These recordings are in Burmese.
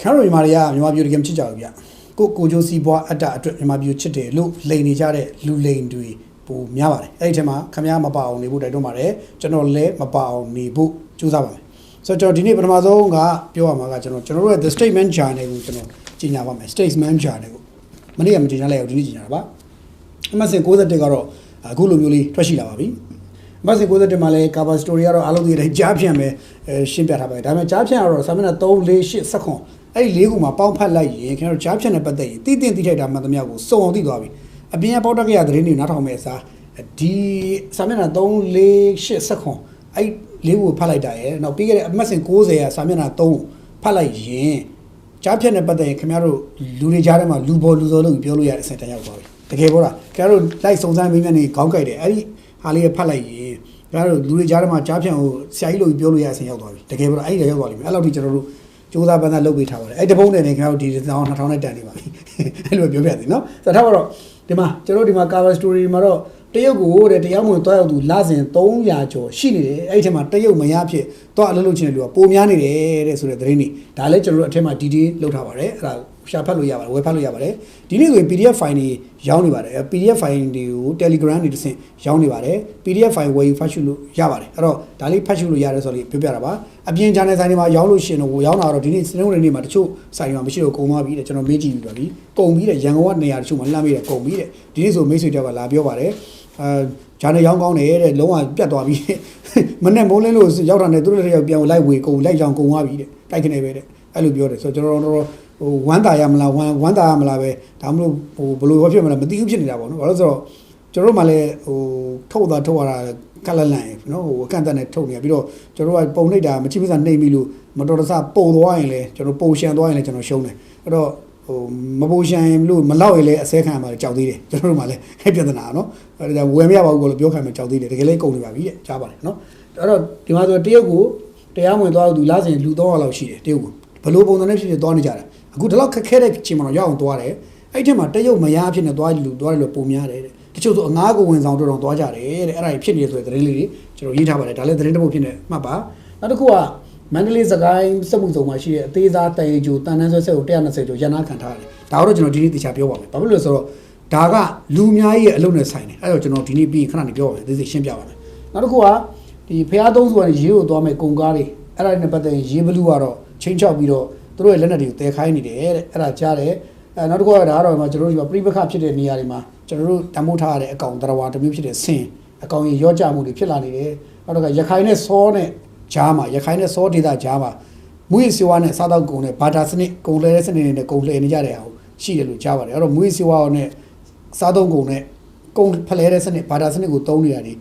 ခင်ဗျားတို့မြန်မာတွေကမြန်မာပြည်တကယ်မချစ်ကြဘူးဗျကိုကိုဂျိုစီဘွားအတ္တအတွက်မြန်မာပြည်ကိုချစ်တယ်လို့လိန်နေကြတဲ့လူလိန်တွေပိုများပါတယ်အဲ့ဒီထဲမှာခင်ဗျားမပါအောင်နေဖို့တိုက်တွန်းပါတယ်ကျွန်တော်လည်းမပါအောင်နေဖို့ကြိုးစားပါမယ်ဆိုတော့ကျွန်တော်ဒီနေ့ပထမဆုံးကပြောရမှာကကျွန်တော်ကျွန်တော်တို့ရဲ့ the statement journal ကိုကျွန်တော်ကြီးညာပါမယ် statement journal ကိုမနေ့ကမကြီးညာလိုက်အောင်ဒီနေ့ကြီးညာတာပါအမှတ်စဉ်61ကတော့အခုလိုမျိုးလေးထွက်ရှိလာပါပြီအမှတ်စဉ်61မှာလည်း cover story ကတော့အားလုံးသိတဲ့ကြားဖြန့်ပဲအဲရှင်းပြထားပါတယ်ဒါပေမဲ့ကြားဖြန့်ကတော့စာမျက်နှာ3 4 8 7ခွန် အဲ့ဒီ၄ခုမှာပေါင်းဖတ်လိုက်ရင်ခင်ဗျားတို့ကြားဖြန့်တဲ့ပတ်သက်ရင်တိတင်တိထိုက်တာမှန်သမျှကိုစုံအောင်သိသွားပြီအပြင်ကပေါက်တက်ကရသတင်းတွေနားထောင်မဲ့အစားဒီစာမျက်နှာ3 4 8 7ခွန်အဲ့လေးခုကိုဖတ်လိုက်တာရယ်နောက်ပြီးခဲ့တဲ့အမှတ်စဉ်60ရာစာမျက်နှာ3ကိုဖတ်လိုက်ရင်ကြားဖြတ်နဲ့ပတ်သက်ရင်ခင်ဗျားတို့လူတွေကြားထဲမှာလူပေါ်လူစောလို့ပြောလို့ရတဲ့အဆင့်တန်းရောက်သွားပြီတကယ်ပြောတာခင်ဗျားတို့လိုက်စုံစမ်းမင်းမြတ်နေခေါင်းကြိုက်တယ်အဲ့ဒီဟာလေးဖတ်လိုက်ရင်ခင်ဗျားတို့လူတွေကြားထဲမှာကြားဖြတ်ကိုဆရာကြီးလို့ပြောလို့ရတဲ့အဆင့်ရောက်သွားပြီတကယ်ပြောတာအဲ့ဒီရောက်သွားလိမ့်မယ်အဲ့လောက်ထိကျွန်တော်တို့ စူးစမ်းပန်းစားလုပ်ပေးထားပါတယ်အဲ့တပုံးနဲ့နေခင်ဗျားတို့ဒီတောင်း2000နဲ့တန်နေပါပြီအဲ့လိုပြောပြသည်နော်ဆိုတော့ထားပါတော့ဒီမှာကျွန်တော်တို့ဒီမှာ cover story မှာတော့တရုတ်ကိုတဲ့တရားမဝင်တွားရောက်သူလစဉ်300ကျော်ရှိနေတယ်အဲ့ဒီထဲမှာတရုတ်မရဖြစ်တွားအလုပ်လုပ်ချင်တဲ့လူကပိုများနေတယ်တဲ့ဆိုတဲ့သတင်းတွေဒါလည်းကျွန်တော်တို့အထက်မှာ detail လောက်ထားပါတယ်အဲ့ဒါ ရှာဖတ်လို့ရပါတယ်ဝယ်ဖတ်လို့ရပါတယ်ဒီနေ့ဆိုရင် PDF file တွေရောင်းနေပါတယ် PDF file တွေကို Telegram တွေတစ်ဆင့်ရောင်းနေပါတယ် PDF file ဝယ်ယူဖတ်ရှုလို့ရပါတယ်အဲ့တော့ဒါလေးဖတ်ရှုလို့ရတယ်ဆိုတော့ပြောပြတာပါအပြင် channel ဆိုင်တွေမှာရောင်းလို့ရှိရင်တော့ရောင်းတာတော့ဒီနေ့စနေနေ့မှာတချို့ဆိုင်တွေမှာမရှိတော့ကုန်သွားပြီတဲ့ကျွန်တော်မေးကြည့်ပြီးပါပြီကုန်ပြီတဲ့ရန်ကုန်ကနေရာတချို့မှာလှမ်းပြီးတဲ့ကုန်ပြီတဲ့ဒီနေ့ဆိုမိတ်ဆွေတယောက်ကလာပြောပါတယ်အဲဂျာနယ်ရောင်းကောင်းတယ်တဲ့လုံးဝပြတ်သွားပြီမနဲ့မိုးလင်းလို့ရောက်တာနဲ့သူတို့လည်းပြန်လိုက်ဝေကုန်လိုက်ကြောင်ကုန်သွားပြီတဲ့တိုက်ခနေပဲတဲ့အဲ့လိုပြောတယ်ဆိုတော့ကျွန်တော်တို့ ဟိုဝမ်းတာရမလားဝမ်းဝမ်းတာရမလားပဲဒါမှမဟုတ်ဟိုဘယ်လိုဖြစ်မလဲမသိဘူးဖြစ်နေတာပေါ့နော်ဘာလို့ဆိုတော့ကျွန်တော်တို့မှလည်းဟိုထုတ်တာထုတ်ရတာကလလန့်ရနော်ဟိုအကန့်အသတ်နဲ့ထုတ်နေပြီးတော့ကျွန်တော်တို့ကပုံနှိပ်တာမချိမစနှိပ်ပြီးလို့မတော်တဆပုံသွားရင်လည်းကျွန်တော်ပုံရှန်သွားရင်လည်းကျွန်တော်ရှုံးတယ်အဲ့တော့ဟိုမပုံရှန်လို့မလောက်ရင်လည်းအစဲခံရမှာကြောက်သေးတယ်ကျွန်တော်တို့မှလည်းအဲ့ပြဿနာနော်အဲ့ဒါဝယ်မရပါဘူးလို့ပြောခံမှကြောက်သေးတယ်တကယ်လည်းကုန်နေပါပြီတဲ့ကြားပါတယ်နော်အဲ့တော့ဒီမှာဆိုတရုတ်ကိုတရားဝင်သွားသူလားစဉ်လူ300လောက်ရှိတယ်တရုတ်ကိုဘလို့ပုံစံနဲ့ဖြစ်ဖြစ်သွားနေကြတာ အခုဒီလောက်ခက်ခဲတဲ့ချိန်မှာတော့ရအောင်သွားတယ်အဲ့ဒီထဲမှာတရုတ်မရဖြစ်နေသွားလူသွားတယ်လို့ပုံများတယ်တဲ့တချို့ဆိုအငားကိုဝင်ဆောင်တော့တော့သွားကြတယ်တဲ့အဲ့ဒါကြီးဖြစ်နေဆိုတဲ့သတင်းလေးတွေကျွန်တော်ရေးထားပါတယ်ဒါလည်းသတင်းတစ်ပုဒ်ဖြစ်နေမှတ်ပါနောက်တစ်ခုကမန္တလေးစကိုင်းစက်မှုစုံမှာရှိတဲ့အသေးစားတရေကျိုတန်တန်းဆွဲဆက်ကို120ကျိုရန်နာခံထားတယ်ဒါတော့ကျွန်တော်ဒီနေ့တရားပြောပါမယ်ဘာဖြစ်လို့လဲဆိုတော့ဒါကလူအများကြီးရဲ့အလုပ်နဲ့ဆိုင်တယ်အဲ့တော့ကျွန်တော်ဒီနေ့ပြီးခဏနေပြောပါမယ်သိသိရှင်းပြပါမယ်နောက်တစ်ခုကဒီဖျားသုံးစုကနေရေးကိုသွားမယ်ကုံကားတွေအဲ့ဒါနဲ့ပတ်သက်ရင်ရေးဘလူးကတော့ချင်းချောက်ပြီးတော့ သူတို့ရဲ့လက်နက်တွေကိုတည်ခိုင်းနေတယ်တဲ့အဲ့ဒါကြားတယ်အဲနောက်တစ်ခုကဒါကတော့မှကျွန်တော်တို့ဒီမှာပြိပခဖြစ်တဲ့နေရာတွေမှာကျွန်တော်တို့တမိုးထားရတဲ့အကောင်တရဝါတစ်မျိုးဖြစ်တဲ့ဆင်အကောင်ကြီးရော့ကြမှုတွေဖြစ်လာနေတယ်နောက်တစ်ခါရခိုင်နဲ့စောနဲ့ကြားမှာရခိုင်နဲ့စောဒေသကြားမှာမွေးစေဝါနဲ့စားတော့ကုန်နဲ့ဘာတာစနစ်ကုန်လဲတဲ့စနစ်တွေနဲ့ကုန်လှည့်နေကြတဲ့အောင်ရှိတယ်လို့ကြားပါတယ်အဲ့တော့မွေးစေဝါနဲ့စားတော့ကုန်နဲ့ကုန်ဖလဲတဲ့စနစ်ဘာတာစနစ်ကိုတုံးနေတာဒီ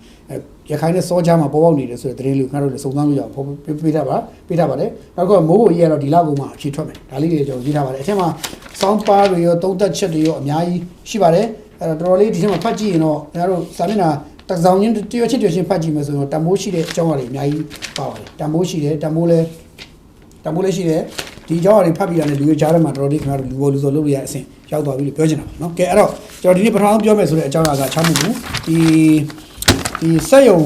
ရခိုင်နဲ့စောကြားမှာပေါ်ပေါက်နေတယ်ဆိုတဲ့သတင်းလေးကိုခင်ဗျားတို့လည်းစုံစမ်းလို့ရအောင်ပေးထားပါပေးထားပါတယ်နောက်ကမိုးကိုရေးရတော့ဒီလောက်ကုန်မှအဖြေထွက်မယ်ဒါလေးတွေကျွန်တော်ရေးထားပါတယ်အထက်မှာစောင်းပါတွေရောသုံးသက်ချက်တွေရောအများကြီးရှိပါတယ်အဲ့တော့တော်တော်လေးဒီထဲမှာဖတ်ကြည့်ရင်တော့ခင်ဗျားတို့စာမျက်နှာတစ်စောင်းချင်းတရွချစ်တရွချင်းဖတ်ကြည့်မယ်ဆိုတော့တမိုးရှိတဲ့အကြောင်းအရာတွေအများကြီးပါပါတယ်တမိုးရှိတယ်တမိုးလဲတမိုးလဲရှိတယ်ဒီအကြောင်းအရာတွေဖတ်ပြီးတာနဲ့လူတွေကြားထဲမှာတော်တော်လေးခင်ဗျားတို့လူပေါ်လူစောလုပ်လို့ရတဲ့အဆင့်ရောက်သွားပြီလို့ပြောချင်တာပါနော်ကဲအဲ့တော့ကျွန်တော်ဒီနေ့ပထမဆုံးပြောမယ်ဆိုတဲ့အကြောင်းအရာကချမ်းမှုဘူးဒီ ဒီစက်ယုံ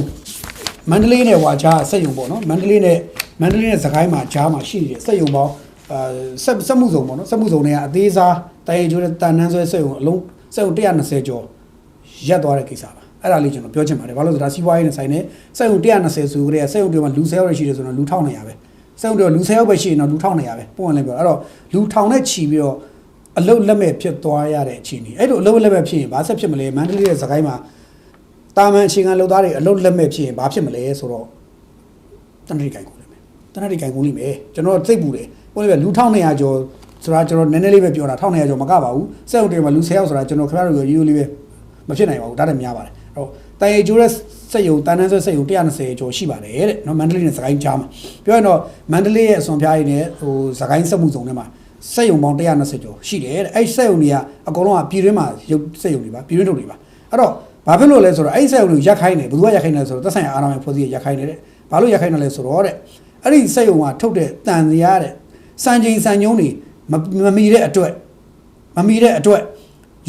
မန္တလေးနဲ့ဝါကြားစက်ယုံပေါ့နော်မန္တလေးနဲ့မန္တလေးနဲ့စကိုင်းမှာကြားမှာရှိနေတဲ့စက်ယုံပေါင်းအာစက်စက်မှုစုံပေါ့နော်စက်မှုစုံတွေကအသေးစားတိုင်ကျိုးတဲ့တန်နှန်းဆွဲစက်ယုံအလုံးစက်ယုံ120ကျော်ရက်သွားတဲ့ကိစ္စပါအဲ့ဒါလေးကျွန်တော်ပြောချင်ပါတယ်ဘာလို့လဲဆိုတော့စီးပွားရေးနဲ့ဆိုင်နေစက်ယုံ120ဆိုကြတဲ့စက်ယုံတွေမှာလူ10ယောက်ရှိတယ်ဆိုတော့လူ1900ပဲစက်ယုံတွေလူ10ယောက်ပဲရှိရင်တော့လူ1900ပဲပုံမှန်လည်းပြောအဲ့တော့လူ1000နဲ့ချီပြီးတော့အလုတ်လက်မဲ့ဖြစ်သွားရတဲ့အခြေအနေအဲ့လိုအလုတ်လက်မဲ့ဖြစ်ရင်ဘာဆက်ဖြစ်မလဲမန္တလေးရဲ့စကိုင်းမှာ တာမန်အခြေခံလုပ်သားတွေအလုတ်လက်မဲ့ဖြစ်ရင်ဘာဖြစ်မလဲဆိုတော့တနတိကိုင်ကုန်လိမ့်မယ်တနတိကိုင်ကုန်လိမ့်မယ်ကျွန်တော်သိပူတယ်ဟိုလေလူ1200ကျော်ဆိုတာကျွန်တော်နည်းနည်းလေးပဲပြောတာ1200ကျော်မကပါဘူးစက်ုံတွေမှာလူ10ယောက်ဆိုတာကျွန်တော်ခင်ဗျားတို့ရိုးရိုးလေးပဲမဖြစ်နိုင်ပါဘူးဒါတည်းများပါတယ်အဲ့တော့တိုင်ရီကျိုးတဲ့စက်ယုံတန်တန်းဆွဲစက်ယုံ120ကျော်ရှိပါတယ်တဲ့နော်မန္တလေးနဲ့စကိုင်းကြားမှာပြောရင်တော့မန္တလေးရဲ့အစွန်ဖျားရည်နဲ့ဟိုစကိုင်းစက်မှုစုံထဲမှာစက်ယုံပေါင်း120ကျော်ရှိတယ်တဲ့အဲ့စက်ယုံတွေကအကုန်လုံးကပြည်တွင်းမှာရုပ်စက်ယုံတွေပါပြည်တွင်းထုတ်တွေပါအဲ့တော့ ဘာဖြစ်လို့လဲဆိုတော့အဲ့စက်ယုံတွေကိုရက်ခိုင်းတယ်ဘယ်သူကရက်ခိုင်းလဲဆိုတော့သက်ဆိုင်ရာအာဏာပိုင်ဖွဲ့စည်းရက်ခိုင်းတယ်တဲ့ဘာလို့ရက်ခိုင်းတယ်လဲဆိုတော့တဲ့အဲ့ဒီစက်ယုံကထုတ်တဲ့တန်စရာတဲ့စံချိန်စံညုံးတွေမမီတဲ့အတွက်မမီတဲ့အတွက်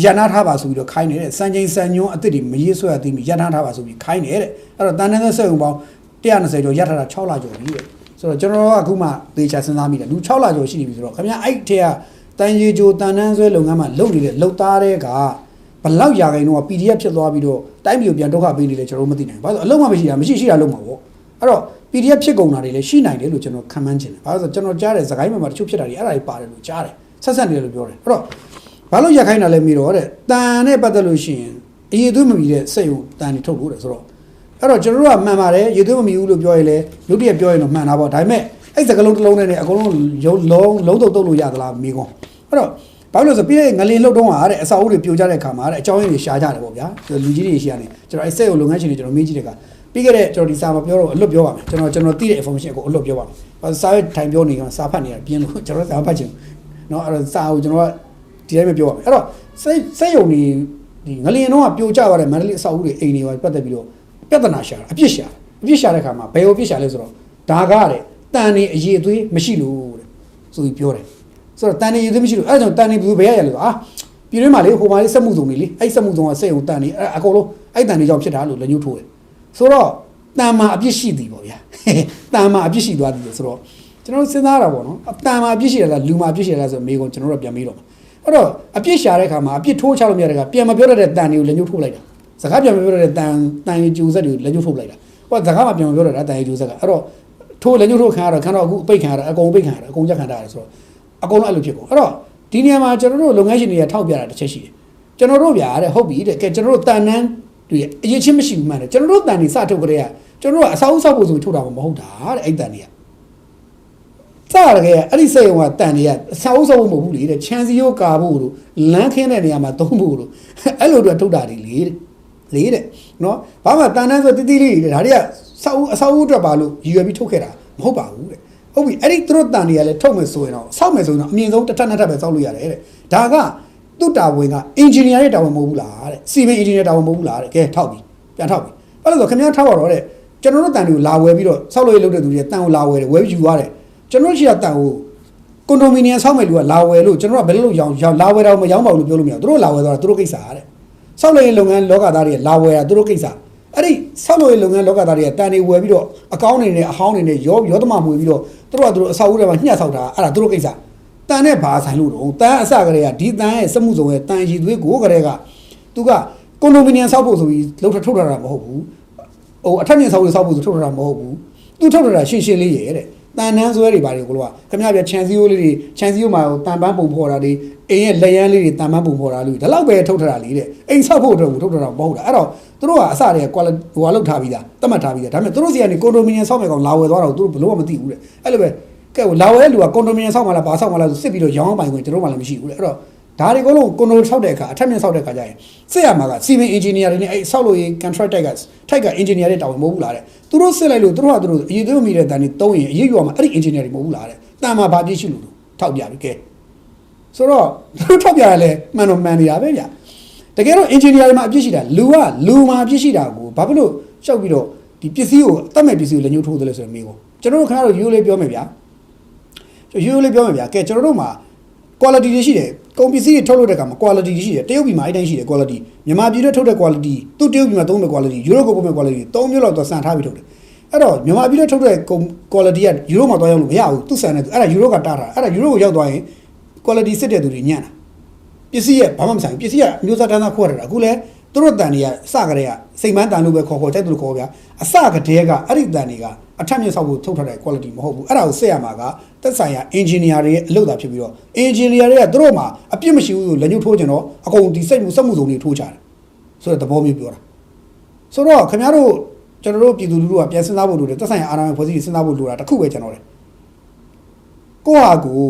ရန်နာထားပါဆိုပြီးတော့ခိုင်းနေတဲ့စံချိန်စံညွန်းအစ်စ်တွေမရေးဆွဲရသေးဘူးရန်နာထားပါဆိုပြီးခိုင်းနေတဲ့အဲ့တော့တန်တဲ့စက်ုံပေါင်း120ကျော်ရထားတာ6လကျော်ပြီတဲ့ဆိုဆိုတော့ကျွန်တော်တို့ကအခုမှသေချာစဉ်းစားမိတယ်လူ6လကျော်ရှိနေပြီဆိုတော့ခင်ဗျာအဲ့ထဲကတန်ရီဂျိုတန်တန်းဆွဲလုပ်ငန်းမှာလုပ်နေတဲ့လုပ်သားတွေက ဘလောက်ရာခိုင်တော့ PDF ဖြစ်သွားပြီးတော့တိုင်းပြည်ကိုပြန်ဒုက္ခပေးနေလေကျွန်တော်တို့မသိနိုင်ဘူးဘာလို့အလုံးမမရှိတာမရှိရှိတာလုံးမှာပေါ့အဲ့တော့ PDF ဖြစ်ကုန်တာတွေလည်းရှိနိုင်တယ်လို့ကျွန်တော်ခံမှန်းချင်တယ်ဘာလို့လဲဆိုတော့ကျွန်တော်ကြားတဲ့သခိုင်းမှာမှာတချို့ဖြစ်တာတွေအဲ့ဒါတွေပါတယ်လို့ကြားတယ်ဆက်ဆက်နေတယ်လို့ပြောတယ်အဲ့တော့ဘာလို့ရခိုင်းတာလဲမိတော့တဲ့တန်နဲ့ပတ်သက်လို့ရှိရင်အရေးသွေးမမီတဲ့စိတ်ကိုတန်တွေထုတ်လို့တယ်ဆိုတော့အဲ့တော့ကျွန်တော်တို့ကမှန်ပါတယ်ရေသွေးမမီဘူးလို့ပြောရင်လည်းရုပ်တရက်ပြောရင်တော့မှန်တာပေါ့ဒါပေမဲ့အဲ့စကလုံးတစ်လုံးနဲ့နေအကုန်လုံးရုံလုံးလုံးတုတ်တုတ်လို့ရသလားမိကောအဲ့တော့ ဘာလို့လဲဆိုပြီးတဲ့ငလင်လှုပ်တော့ဟာတဲ့အစာအုပ်တွေပြိုကျတဲ့ခါမှာတဲ့အကြောင်းရင်းတွေရှားကြတယ်ပေါ့ဗျာလူကြီးတွေရှိရတယ်ကျွန်တော်အဲ့စက်ကိုလုပ်ငန်းရှင်တွေကျွန်တော်မေးကြည့်တဲ့အခါပြီးခဲ့တဲ့ကျွန်တော်ဒီစာမပြောတော့အလွတ်ပြောပါမယ်ကျွန်တော်ကျွန်တော်သိတဲ့ information ကိုအလွတ်ပြောပါမယ်ဘာလို့စာရွက်ထိုင်ပြောနေကစာဖတ်နေတာပြင်းလို့ကျွန်တော်စာဖတ်ချင်เนาะအဲ့တော့စာကိုကျွန်တော်ကဒီတိုင်းပဲပြောပါမယ်အဲ့တော့စိတ်စိတ်ယုံနေဒီငလင်တော့ကပြိုကျသွားတဲ့မန္တလေးအစာအုပ်တွေအိမ်တွေပါပတ်သက်ပြီးတော့ ပြဿနာရှာတာအပြစ်ရှာတာအပြစ်ရှာတဲ့ခါမှာဘယ်ကိုအပြစ်ရှာလဲဆိုတော့ဒါကတဲ့တန်နေအရေးအသွေးမရှိလို့တဲ့ဆိုပြီးပြောတယ် ဆိုတော့တန်နေအရေးအသွေးမရှိလို့အဲ့ဒါကြောင့်တန်နေဘယ်လိုဘယ်ရရလဲဆိုတော့အာပြည်တွင်းမှာလေဟိုမှာလေစက်မှုစုံနေလေအဲ့စက်မှုစုံကစက်ုံတန်နေအဲ့အကုန်လုံးအဲ့တန်နေကြောင့်ဖြစ်တာလို့လက်ညှိုးထိုးတယ်ဆိုတော့တန်မှာအပြစ်ရှိသည်ပေါ့ဗျာတန်မှာအပြစ်ရှိသွားသည်ဆိုတော့ကျွန်တော်တို့စဉ်းစားတာပေါ့နော်အတန်မှာအပြစ်ရှိရလားလူမှာအပြစ်ရှိရလားဆိုတော့မေကွန်ကျွန်တော်တို့ပြန်မေးတော့မှာအဲ့တော့အပြစ်ရှာတဲ့ခါမှာအပြစ်ထိုးချလို့မရတဲ့ခါပြန်မပြောတတ်တဲ့တန်တွေကိုလက်ညှိုးထိုးလိုက်တာစကားပြန်မပြောတဲ့တန်တန်ရီကျူဆက်တွေကိုလက်ညှိုးထုတ်လိုက်တာဟိုကစကားမှပြန်မပြောတဲ့တန်ရီကျူဆက်ကအဲ့တော့ထိုးလက်ညှိုးထုတ်ခံရတော့ခံတော့အခုအပိတ်ခံရတာအကုန်ပိတ်ခံရတာအကုန်ရက်ခံတာရဆိုတော့ အကုန်လုံးအဲ့လိုဖြစ်ကုန်အဲ့တော့ဒီနေရာမှာကျွန်တော်တို့လုပ်ငန်းရှင်တွေကထောက်ပြတာတစ်ချက်ရှိတယ်ကျွန်တော်တို့ဗျာတဲ့ဟုတ်ပြီတဲ့ကဲကျွန်တော်တို့တန်နန်းတွေအရေးချင်းမရှိဘူးမှန်တယ်ကျွန်တော်တို့တန်နေစထုတ်ကြတဲ့ကကျွန်တော်တို့ကအစာအုပ်ဆောက်ဖို့ဆိုထုတ်တာမဟုတ်တာတဲ့အဲ့တန်တွေကစရခဲ့အဲ့ဒီစိတ်ုံကတန်တွေကအစာအုပ်ဆောက်ဖို့မဟုတ်ဘူးလေတဲ့ချန်စီယိုကာဖို့လို့လမ်းခင်းတဲ့နေရာမှာသုံးဖို့လို့အဲ့လိုတော့ထုတ်တာတွေလေတဲ့လေးတဲ့နော်ဘာမှတန်တန်းဆိုတိတိလေးတွေဒါတွေကစောက်အစောက်အတွက်ပါလို့ရည်ရွယ်ပြီးထုတ်ခဲ့တာမဟုတ်ပါဘူးတဲ့ ဟုတ်ပြီအဲ့ဒီသူတို့တန်တွေကလည်းထုတ်မယ်ဆိုရင်တော့စောက်မယ်ဆိုရင်တော့အမြင့်ဆုံးတစ်ထပ်နှစ်ထပ်ပဲစောက်လို့ရတယ်တဲ့ဒါကသူ့တာဝန်ကအင်ဂျင်နီယာရဲ့တာဝန်မဟုတ်ဘူးလားတဲ့စီမင်းအင်ဂျင်နီယာတာဝန်မဟုတ်ဘူးလားတဲ့ကဲထောက်ပြီပြန်ထောက်ပြီအဲ့လိုဆိုခင်ဗျားထောက်ရတော့တဲ့ကျွန်တော်တို့တန်တွေကိုလာဝယ်ပြီးတော့စောက်လို့ရလုပ်တဲ့သူတွေတန်ကိုလာဝယ်တယ်ဝယ်ပြီးယူသွားတယ်ကျွန်တော်တို့ရှိတာတန်ကိုကွန်ဒိုမီနီယံဆောက်မယ်လူကလာဝယ်လို့ကျွန်တော်ကဘယ်လိုလုပ်ရောင်းရောင်းလာဝယ်တော့မရောင်းပါဘူးလို့ပြောလို့မရဘူးသူတို့လာဝယ်သွားတာသူတို့ကိစ္စတဲ့ဆောက်လုပ်ရေးလုပ်ငန်းလောကသားတွေလာဝယ်တာသူတို့ကိစ္စ အဲ့ဒီဆောက်လုပ်ရေးလုပ်ငန်းလောကသားတွေကတန်တွေဝယ်ပြီးတော့အကောင်းတွေနဲ့အဟောင်းတွေနဲ့ရောရောသမမွေပြီးတော့သူတို့ကသူတို့အဆောက်အဦတွေမှာညှက်ဆောက်တာအဲ့ဒါသူတို့ကိစ္စတန်နဲ့ဘာဆိုင်လို့တော့တန်အစကလေးကဒီတန်ရဲ့စက်မှုစုံရဲ့တန်ရည်သွေးကိုကလေးကသူကကွန်ဒိုမီနီယံဆောက်ဖို့ဆိုပြီးလှုပ်ထထုတ်ထားတာမဟုတ်ဘူးဟိုအထက်မြင့်ဆောက်ဖို့ဆောက်ဖို့ဆိုထုတ်ထားတာမဟုတ်ဘူးသူထုတ်ထားတာရှင်းရှင်းလေးရဲ့တဲ့ တန်နန်းဆွဲတွေဘာတွေကိုလောကခင်ဗျားပြချန်စီယိုလေးတွေချန်စီယိုမှာတန်ပန်းပုံဖော်တာတွေအိမ်ရဲ့လက်ရန်လေးတွေတန်ပန်းပုံဖော်တာလို့ဒါတော့ပဲထုတ်ထားတာလေးတဲ့အိမ်ဆောက်ဖို့အတွက်ကိုထုတ်ထားတာမဟုတ်တာအဲ့တော့သူတို့ကအစတည်းက quality ဟိုကလောက်ထားပြီးသားတတ်မှတ်ထားပြီးသားဒါပေမဲ့သူတို့စီကနေကွန်ဒိုမီနီယံဆောက်မယ်ကောင်လာဝယ်သွားတော့သူတို့ဘလို့မှမသိဘူးတဲ့အဲ့လိုပဲကဲလာဝယ်တဲ့လူကကွန်ဒိုမီနီယံဆောက်မှလားဘာဆောက်မှလားဆိုစစ်ပြီးတော့ရောင်းပိုင်ခွင့်ကျွန်တော်မှလည်းမရှိဘူးတဲ့အဲ့တော့ ဒါတွေအကုန်လုံးကွန်ဒိုဆောက်တဲ့အခါအထက်မြင့်ဆောက်တဲ့အခါကျရင်စစ်ရမှာကစီမင်းအင်ဂျင်နီယာတွေနဲ့အဲ့ဆောက်လို့ရေး contract တိုက်ကထိုက်ကအင်ဂျင်နီယာတွေတောင်းမဟုတ်ဘူးလားတဲ့သူတို့စစ်လိုက်လို့သူတို့ကသူတို့အရေးသွေးမိတဲ့တန်တွေတုံးရင်အရေးယူအောင်အဲ့ဒီအင်ဂျင်နီယာတွေမဟုတ်ဘူးလားတဲ့တန်မှာဘာပြည့်ရှိလို့ထောက်ပြပြီကဲဆိုတော့သူတို့ထောက်ပြရလဲမှန်တော့မှန်နေတာပဲဗျတကယ်တော့အင်ဂျင်နီယာတွေမှာအပြည့်ရှိတာလူကလူမှာအပြည့်ရှိတာကိုဘာဖြစ်လို့ရှောက်ပြီးတော့ဒီပစ္စည်းကိုအသက်မဲ့ပစ္စည်းကိုလည်းညှို့ထိုးတယ်လို့ဆိုတော့မေးပေါ့ကျွန်တော်တို့ခဏတော့ရိုးလေးပြောမယ်ဗျာရိုးလေးပြောမယ်ဗျာကဲကျွန်တော်တို့မှာ quality တွေရှိတယ် ကုန်ပစ္စည်းတွေထုတ်လုပ်တဲ့အခါမှာ quality တွေရှိတယ်တရုတ်ပြည်မှာအဲ့တိုင်းရှိတယ် quality မြန်မာပြည်ထဲထုတ်တဲ့ quality သူတရုတ်ပြည်မှာသုံးတဲ့ quality ယူရိုကိုပုံမဲ့ quality သုံးမျိုးလောက်တော့စံထားပြီးထုတ်တယ်အဲ့တော့မြန်မာပြည်ထဲထုတ်တဲ့ကုန် quality ကယူရိုမှာတော့ရောက်လို့မရဘူးသူစံနေသူအဲ့ဒါယူရိုကတားတာအဲ့ဒါယူရိုကိုရောက်သွားရင် quality စစ်တဲ့သူတွေညံ့တာပစ္စည်းရဲ့ဘာမှမဆိုင်ဘူးပစ္စည်းကအမျိုးသားတန်းသားခွဲထားတာအခုလဲသူတို့တန်တွေကစကြတဲ့ကစိတ်မန်းတန်လို့ပဲခေါ်ခေါ်တိုက်သူလို့ခေါ်ဗျာအစကတည်းကအဲ့ဒီတန်တွေက အထက်မြင့်ဆောက်ဖို့ထုတ်ထားတဲ့ quality မဟုတ်ဘူးအဲ့ဒါကိုဆက်ရမှာကသက်ဆိုင်ရာ engineer တွေရဲ့အလုပ်သာဖြစ်ပြီးတော့ engineer တွေကသူတို့မှာအပြစ်မရှိဘူးဆိုလက်ညှိုးထိုးကြတော့အကုန်ဒီစိတ်မှုစက်မှုစုံတွေထိုးချတယ်ဆိုတဲ့သဘောမျိုးပြောတာဆိုတော့ခင်ဗျားတို့ကျွန်တော်တို့ပြည်သူလူထုကပြန်စဉ်းစားဖို့လိုတယ်သက်ဆိုင်ရာအာဏာပိုင်ဖွဲ့စည်းစဉ်းစားဖို့လိုတာတစ်ခုပဲကျွန်တော်တယ်ကိုဟာကို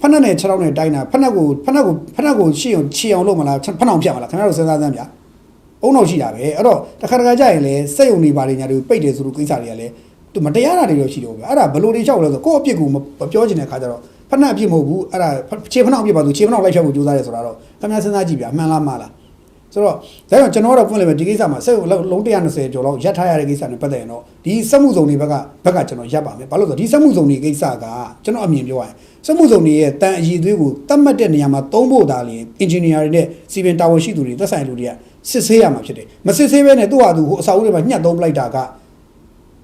ဖက်နှက်နဲ့ခြေထောက်နဲ့တိုင်းတာဖက်နှက်ကိုဖက်နှက်ကိုဖက်နှက်ကိုရှေ့အောင်ခြေအောင်လုပ်မလားဖက်နှောင်ဖြတ်မလားခင်ဗျားတို့စဉ်းစားစမ်းဗျာအုံတော့ရှိတာပဲအဲ့တော့တခါတခါကြရင်လေစက်ယုံနေပါလေညာတွေကိုပိတ်တယ်ဆိုလို့ကိစ္စတွေကလည်း သူမတရားတာတွေရောရှိတော့ဗျာအဲ့ဒါဘလို့တွေလျှောက်လဲဆိုကိုယ့်အပြစ်ကိုမပြောချင်တဲ့ခါကျတော့ဖက်နှက်အပြစ်မဟုတ်ဘူးအဲ့ဒါခြေဖက်နှောင်အပြစ်ပါသူခြေဖက်နှောင်လိုက်ဖြတ်ဖို့ကြိုးစားတယ်ဆိုတာတော့ခင်ဗျားစဉ်းစားကြည့်ဗျာမှန်လားမှားလားဆိုတော့ဒါကြောင့်ကျွန်တော်ကတော့ဖွင့်လိုက်မယ်ဒီကိစ္စမှာစက်လုံး120ကျော်လောက်ရပ်ထားရတဲ့ကိစ္စနဲ့ပတ်သက်ရင်တော့ဒီစက်မှုစုံတွေဘက်ကဘက်ကကျွန်တော်ရပ်ပါမယ်ဘာလို့လဲဆိုတော့ဒီစက်မှုစုံတွေကိစ္စကကျွန်တော်အမြင်ပြောရရင်စက်မှုစုံတွေရဲ့တန်အရည်သွေးကိုတတ်မှတ်တဲ့နေရာမှာသုံးဖို့ဒါလျင်အင်ဂျင်နီယာတွေနဲ့စီဗင်တာဝန်ရှိသူတွေသက်ဆိုင်လူတွေကစစ်ဆေးရမှာဖြစ်တယ်မစစ်ဆေးဘဲနဲ့သူ့ဟာသူဟိုအစာအုပ်တွေမှာညှက်သုံးပလိုက်တာက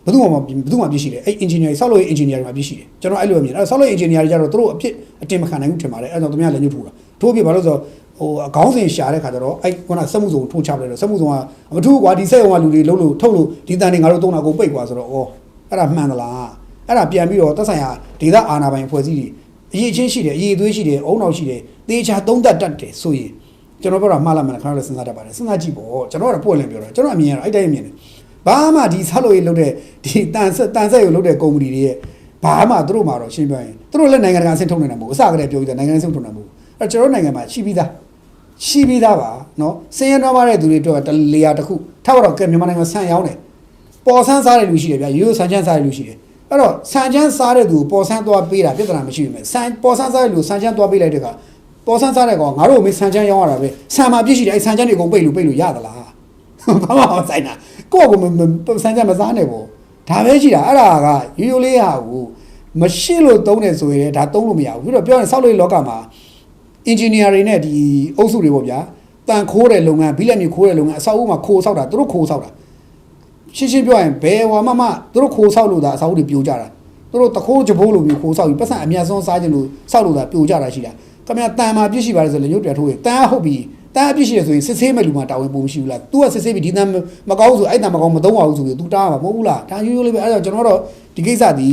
ဘယ်သူမှမဘယ်သူမှပြည့်ရှိတယ်အဲ့ engineer ဆောက်လုပ်ရေး engineer တွေမှာပြည့်ရှိတယ်ကျွန်တော်အဲ့လိုပဲမြင်အဲ့ဆောက်လုပ်ရေး engineer တွေကြတော့သူတို့အဖြစ်အတင်မခံနိုင်ဘူးထင်ပါတယ်အဲ့တော့သူများလည်းညှို့ထိုးတာထိုးပြဘာလို့ဆိုတော့ဟိုအကောင်းစင်ရှာတဲ့ခါကျတော့အဲ့ခုနစက်မှုစုံထိုးချပလိုက်တော့စက်မှုစုံကမထူးကွာဒီစက်ရုံကလူတွေလှုပ်လို့ထုတ်လို့ဒီတန်တွေငါတို့သုံးတာကိုပိတ်ကွာဆိုတော့ဩအဲ့ဒါမှန်သလားအဲ့ဒါပြန်ပြီးတော့သက်ဆိုင်ရာဒေသအာဏာပိုင်အဖွဲ့အစည်းတွေအရေးချင်းရှိတယ်အရေးသွေးရှိတယ်အုံနောက်ရှိတယ်တေချာသုံးသက်တတ်တယ်ဆိုရင်ကျွန်တော်ပြောတာမှားလားမှန်လားခင်ဗျားတို့စဉ်းစားတတ်ပါတယ်စဉ်းစားကြည့်ပေါ့ကျွန်တော်ကတော့ပွင့်လင်းပြောတာကျွန်တော်အမြင်ကတော့အဲ့တိုင်းအမြင်တယ် ဘာမှဒီဆောက်လို့ရလုပ်တဲ့ဒီတန်ဆက်တန်ဆက်ရလုပ်တဲ့ကုမ္ပဏီတွေရဲ့ဘာမှသူတို့မှာတော့ရှင်းပြရင်သူတို့လည်းနိုင်ငံတကာအဆင့်ထုတ်နေတာမဟုတ်ဘူးအစကတည်းကပြောပြီးသားနိုင်ငံအဆင့်ထုတ်နေတာမဟုတ်ဘူးအဲကျွန်တော်တို့နိုင်ငံမှာရှိပြီးသားရှိပြီးသားပါနော်စင်ရတော့ပါတဲ့သူတွေတော့တလေယာတစ်ခုထားတော့ကဲမြန်မာနိုင်ငံဆန်ရောင်းတယ်ပေါ်ဆန်းစားတဲ့လူရှိတယ်ဗျာရိုးရိုးဆန်ချမ်းစားတဲ့လူရှိတယ်အဲ့တော့ဆန်ချမ်းစားတဲ့သူကိုပေါ်ဆန်းသွားပေးတာပြဿနာမရှိဘူးမယ်ဆန်ပေါ်ဆန်းစားတဲ့လူကိုဆန်ချမ်းသွားပေးလိုက်တဲ့အခါပေါ်ဆန်းစားတဲ့ကောင်ငါတို့ကိုမေးဆန်ချမ်းရောင်းရတာပဲဆန်မှာပြည့်ရှိတယ်အဲ့ဆန်ချမ်းတွေအကုန်ပိတ်လို့ပိတ်လို့ရသလားဘာမှမဆိုင်တာ ကိုယ့်ကိုယ်ကိုစမ်းကြမစားနဲ့ပေါ့ဒါပဲရှိတာအဲ့ဒါကရိုးရိုးလေးဟာကိုမရှိလို့သုံးတယ်ဆိုရင်ဒါသုံးလို့မရဘူးပြီးတော့ပြောရင်ဆောက်လုပ်ရေးလောကမှာ engineer တွေနဲ့ဒီအုပ်စုတွေပေါ့ဗျာတန်ခိုးတဲ့လုပ်ငန်းဘိလက်မြေခိုးတဲ့လုပ်ငန်းအဆောက်အဦမှာခိုးဆောက်တာသူတို့ခိုးဆောက်တာရှင်းရှင်းပြောရင်ဘယ်ဟွာမှမသူတို့ခိုးဆောက်လို့ဒါအဆောက်အဦတွေပြိုကျတာသူတို့တခိုးကြဘိုးလိုမျိုးခိုးဆောက်ပြီးပတ်စံအမြတ်ဆုံးစားခြင်းလို့ဆောက်လို့ဒါပြိုကျတာရှိတာခင်ဗျာတန်မှာပြည့်ရှိပါတယ်ဆိုလည်းညှို့ပြထိုးရင်တန်ဟုတ်ပြီ တန်အပြည့်ရှိရဆိုရင်စစ်ဆေးမဲ့လူမှာတာဝန်ပုံမရှိဘူးလား तू ကစစ်ဆေးပြီးဒီတန်မကောင်းဆိုအဲ့တန်မကောင်းမသုံးပါဘူးဆိုပြီး तू တားမှာမဟုတ်ဘူးလားဒါရိုးရိုးလေးပဲအဲ့တော့ကျွန်တော်တော့ဒီကိစ္စဒီ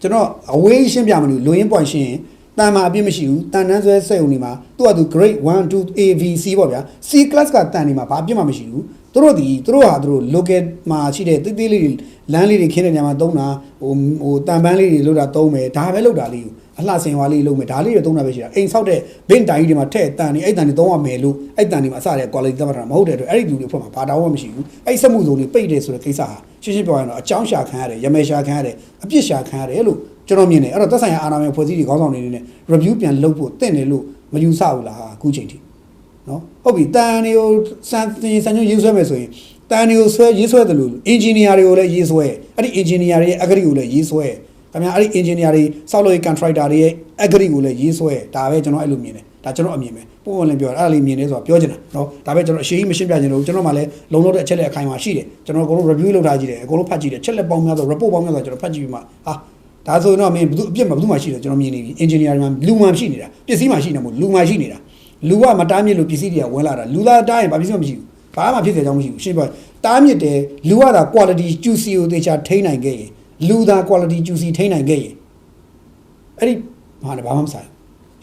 ကျွန်တော်အဝေးရှင်းပြမလို့လိုရင်း point ရှင်းရင်တန်မှာအပြည့်မရှိဘူးတန်တန်းဆွဲစက်ုံနေမှာသူ့ကသူ grade 1 2 AVC ပေါ့ဗျာ C class ကတန်နေမှာဘာအပြည့်မှမရှိဘူးသူတို့ဒီသူတို့ဟာသူတို့ local မှာရှိတဲ့တိတိလေးတွေလမ်းလေးတွေခင်းတဲ့နေရာမှာသုံးတာဟိုဟိုတန်ပန်းလေးတွေလောက်တာသုံးမယ်ဒါပဲလောက်တာလေးကို အလှဆင်ဝါလေးလုံးမယ်ဒါလေးတွေသုံးတာပဲရှိတာအိမ်ဆောက်တဲ့ဘင့်တိုင်ကြီးတွေမှာထည့်တန်နေအဲ့တန်တွေသုံးရမယ်လို့အဲ့တန်တွေမှာအစတဲ့ quality သတ်မှတ်တာမဟုတ်တဲ့အတွက်အဲ့ဒီလူတွေဖွဲ့မှာဘာတောင်းမှမရှိဘူးအဲ့စက်မှုစုံတွေပိတ်တယ်ဆိုတဲ့ကိစ္စဟာရှင်းရှင်းပြောရရင်တော့အကြောင်းရှာခံရတယ်ရမယ်ရှာခံရတယ်အပြစ်ရှာခံရတယ်လို့ကျွန်တော်မြင်တယ်အဲ့တော့သက်ဆိုင်ရာအာဏာပိုင်ဖွဲ့စည်းတွေခေါင်းဆောင်တွေနေနဲ့ review ပြန်လုပ်ဖို့တင့်တယ်လို့မယူဆဘူးလားဟာအခုချိန်ထိနော်ဟုတ်ပြီတန်တွေကိုစံစံညွှန်းရေးဆွဲမယ်ဆိုရင်တန်တွေကိုဆွဲရေးဆွဲတယ်လို့အင်ဂျင်နီယာတွေကိုလည်းရေးဆွဲအဲ့ဒီအင်ဂျင်နီယာတွေရဲ့ agree ကိုလည်းရေးဆွဲ ခင်ဗျာအဲ့ဒီအင်ဂျင်နီယာတွေစောက်လို့ contractor တွေရဲ့ agree ကိုလည်းရေးဆွဲဒါပဲကျွန်တော်အဲ့လိုမြင်တယ်ဒါကျွန်တော်အမြင်ပဲပုံပုံလင်းပြောတာအဲ့ဒါလေးမြင်နေဆိုတာပြောချင်တာနော်ဒါပဲကျွန်တော်အရှိကြီးမရှင်းပြချင်လို့ကျွန်တော်မှလည်းလုံလောက်တဲ့အချက်လက်အခိုင်အမာရှိတယ်ကျွန်တော်အကုန်လုံး review လုပ်ထားကြည့်တယ်အကုန်လုံးဖတ်ကြည့်တယ်ချက်လက်ပေါင်းများဆို report ပေါင်းများဆိုကျွန်တော်ဖတ်ကြည့်ပြီးမှဟာဒါဆိုရင်တော့မင်းဘယ်သူအပြစ်မှာဘယ်သူမှရှိတယ်ကျွန်တော်မြင်နေပြီ engineer တွေမှာလူမှရှိနေတာပစ္စည်းမှရှိနေမို့လူမှရှိနေတာလူကမတားမြစ်လို့ပစ္စည်းတွေကဝင်လာတာလူသားတားရင်ဘာပစ္စည်းမှမရှိဘူးဘာမှဖြစ်စေကြောင်းမရှိဘူးရှင်းပြောတားမြစ်တယ်လူကသာ quality QC ကိုသေချာထိန်းနိုင်ခဲ့ရင် လူသား quality QC ထိန်းနိုင်ခဲ့ရင်အဲ့ဒီဘာလဲဘာမှမဆိုင်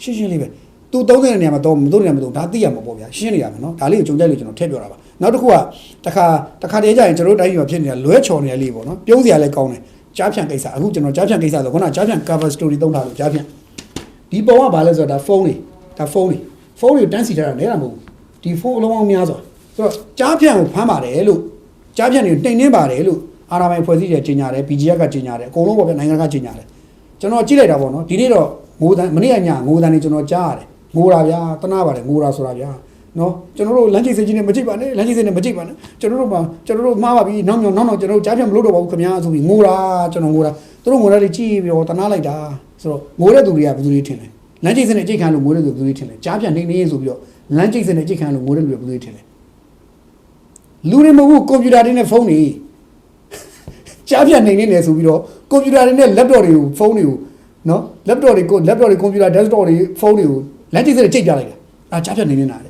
ရှင်းရှင်းလေးပဲသူသုံးတဲ့နေရာမှာတော့မသုံးတဲ့နေရာမှာတော့ဒါသိရမှာပေါ့ဗျာရှင်းနေရမှာနော်ဒါလေးကိုကြုံကြိုက်လို့ကျွန်တော်ထည့်ပြောတာပါနောက်တစ်ခုကတခါတခါတည်းကျရင်ကျွန်တော်တို့တိုင်းပြည်မှာဖြစ်နေတာလွဲချော်နေရလေးပေါ့နော်ပြုံးစရာလည်းကောင်းတယ်ကြားဖြန့်ကိစ္စအခုကျွန်တော်ကြားဖြန့်ကိစ္စဆိုခုနကြားဖြန့် cover story သုံးတာလို့ကြားဖြန့်ဒီပုံကဘာလဲဆိုတော့ဒါဖုန်းလေးဒါဖုန်းလေးဖုန်းတွေကိုတန်းစီထားတာလဲတာမဟုတ်ဘူးဒီဖုန်းအလုံးအောင်များစွာဆိုတော့ကြားဖြန့်ကိုဖမ်းပါတယ်လို့ကြားဖြန့်တွေကိုတင်နှင်းပါတယ်လို့ အာနာပိုင်ဖွဲ့စည်းတယ်ကြီးညာတယ် BGF ကကြီးညာတယ်အကုန်လုံးပေါ့ဗျနိုင်ငံကကြီးညာတယ်ကျွန်တော်ကြည့်လိုက်တာပေါ့နော်ဒီနေ့တော့ငိုတန်းမနေ့ကညငိုတန်းနေကျွန်တော်ကြားရတယ်ငိုတာဗျာတနာပါတယ်ငိုတာဆိုတာဗျာနော်ကျွန်တော်တို့လမ်းကြီးစင်ကြီးနဲ့မကြိတ်ပါနဲ့လမ်းကြီးစင်နဲ့မကြိတ်ပါနဲ့ကျွန်တော်တို့မှာကျွန်တော်တို့မှားပါပြီနောက်မြောင်နောက်တော့ကျွန်တော်တို့ကြားဖြန့်မလုပ်တော့ပါဘူးခင်ဗျာဆိုပြီးငိုတာကျွန်တော်ငိုတာသူတို့ငိုတာတွေကြည့်ပြီးတော့တနာလိုက်တာဆိုတော့ငိုတဲ့သူတွေကဘယ်သူတွေထင်လဲလမ်းကြီးစင်နဲ့ကြိတ်ခံလို့ငိုတဲ့သူဘယ်သူတွေထင်လဲကြားဖြန့်နေနေဆိုပြီးတော့လမ်းကျိတ်စနဲ့ကြိတ်ခံလို့ငိုတဲ့လူတွေဘယ်လိုထင်လဲလူတွေမဟုတ်ဘူးကွန်ပျူတာတွေနဲ့ဖုန်းတွေ ကြားပြတ်နေနေတယ်ဆိုပြီးတော့ကွန်ပျူတာတွေနဲ့ laptop တွေကိုဖုန်းတွေကိုနော် laptop တွေကို laptop တွေကွန်ပျူတာ desktop တွေဖုန်းတွေကိုလမ်းကျိတ်စနဲ့ကြိတ်ပြလိုက်တာအာကြားပြတ်နေနေတာလေ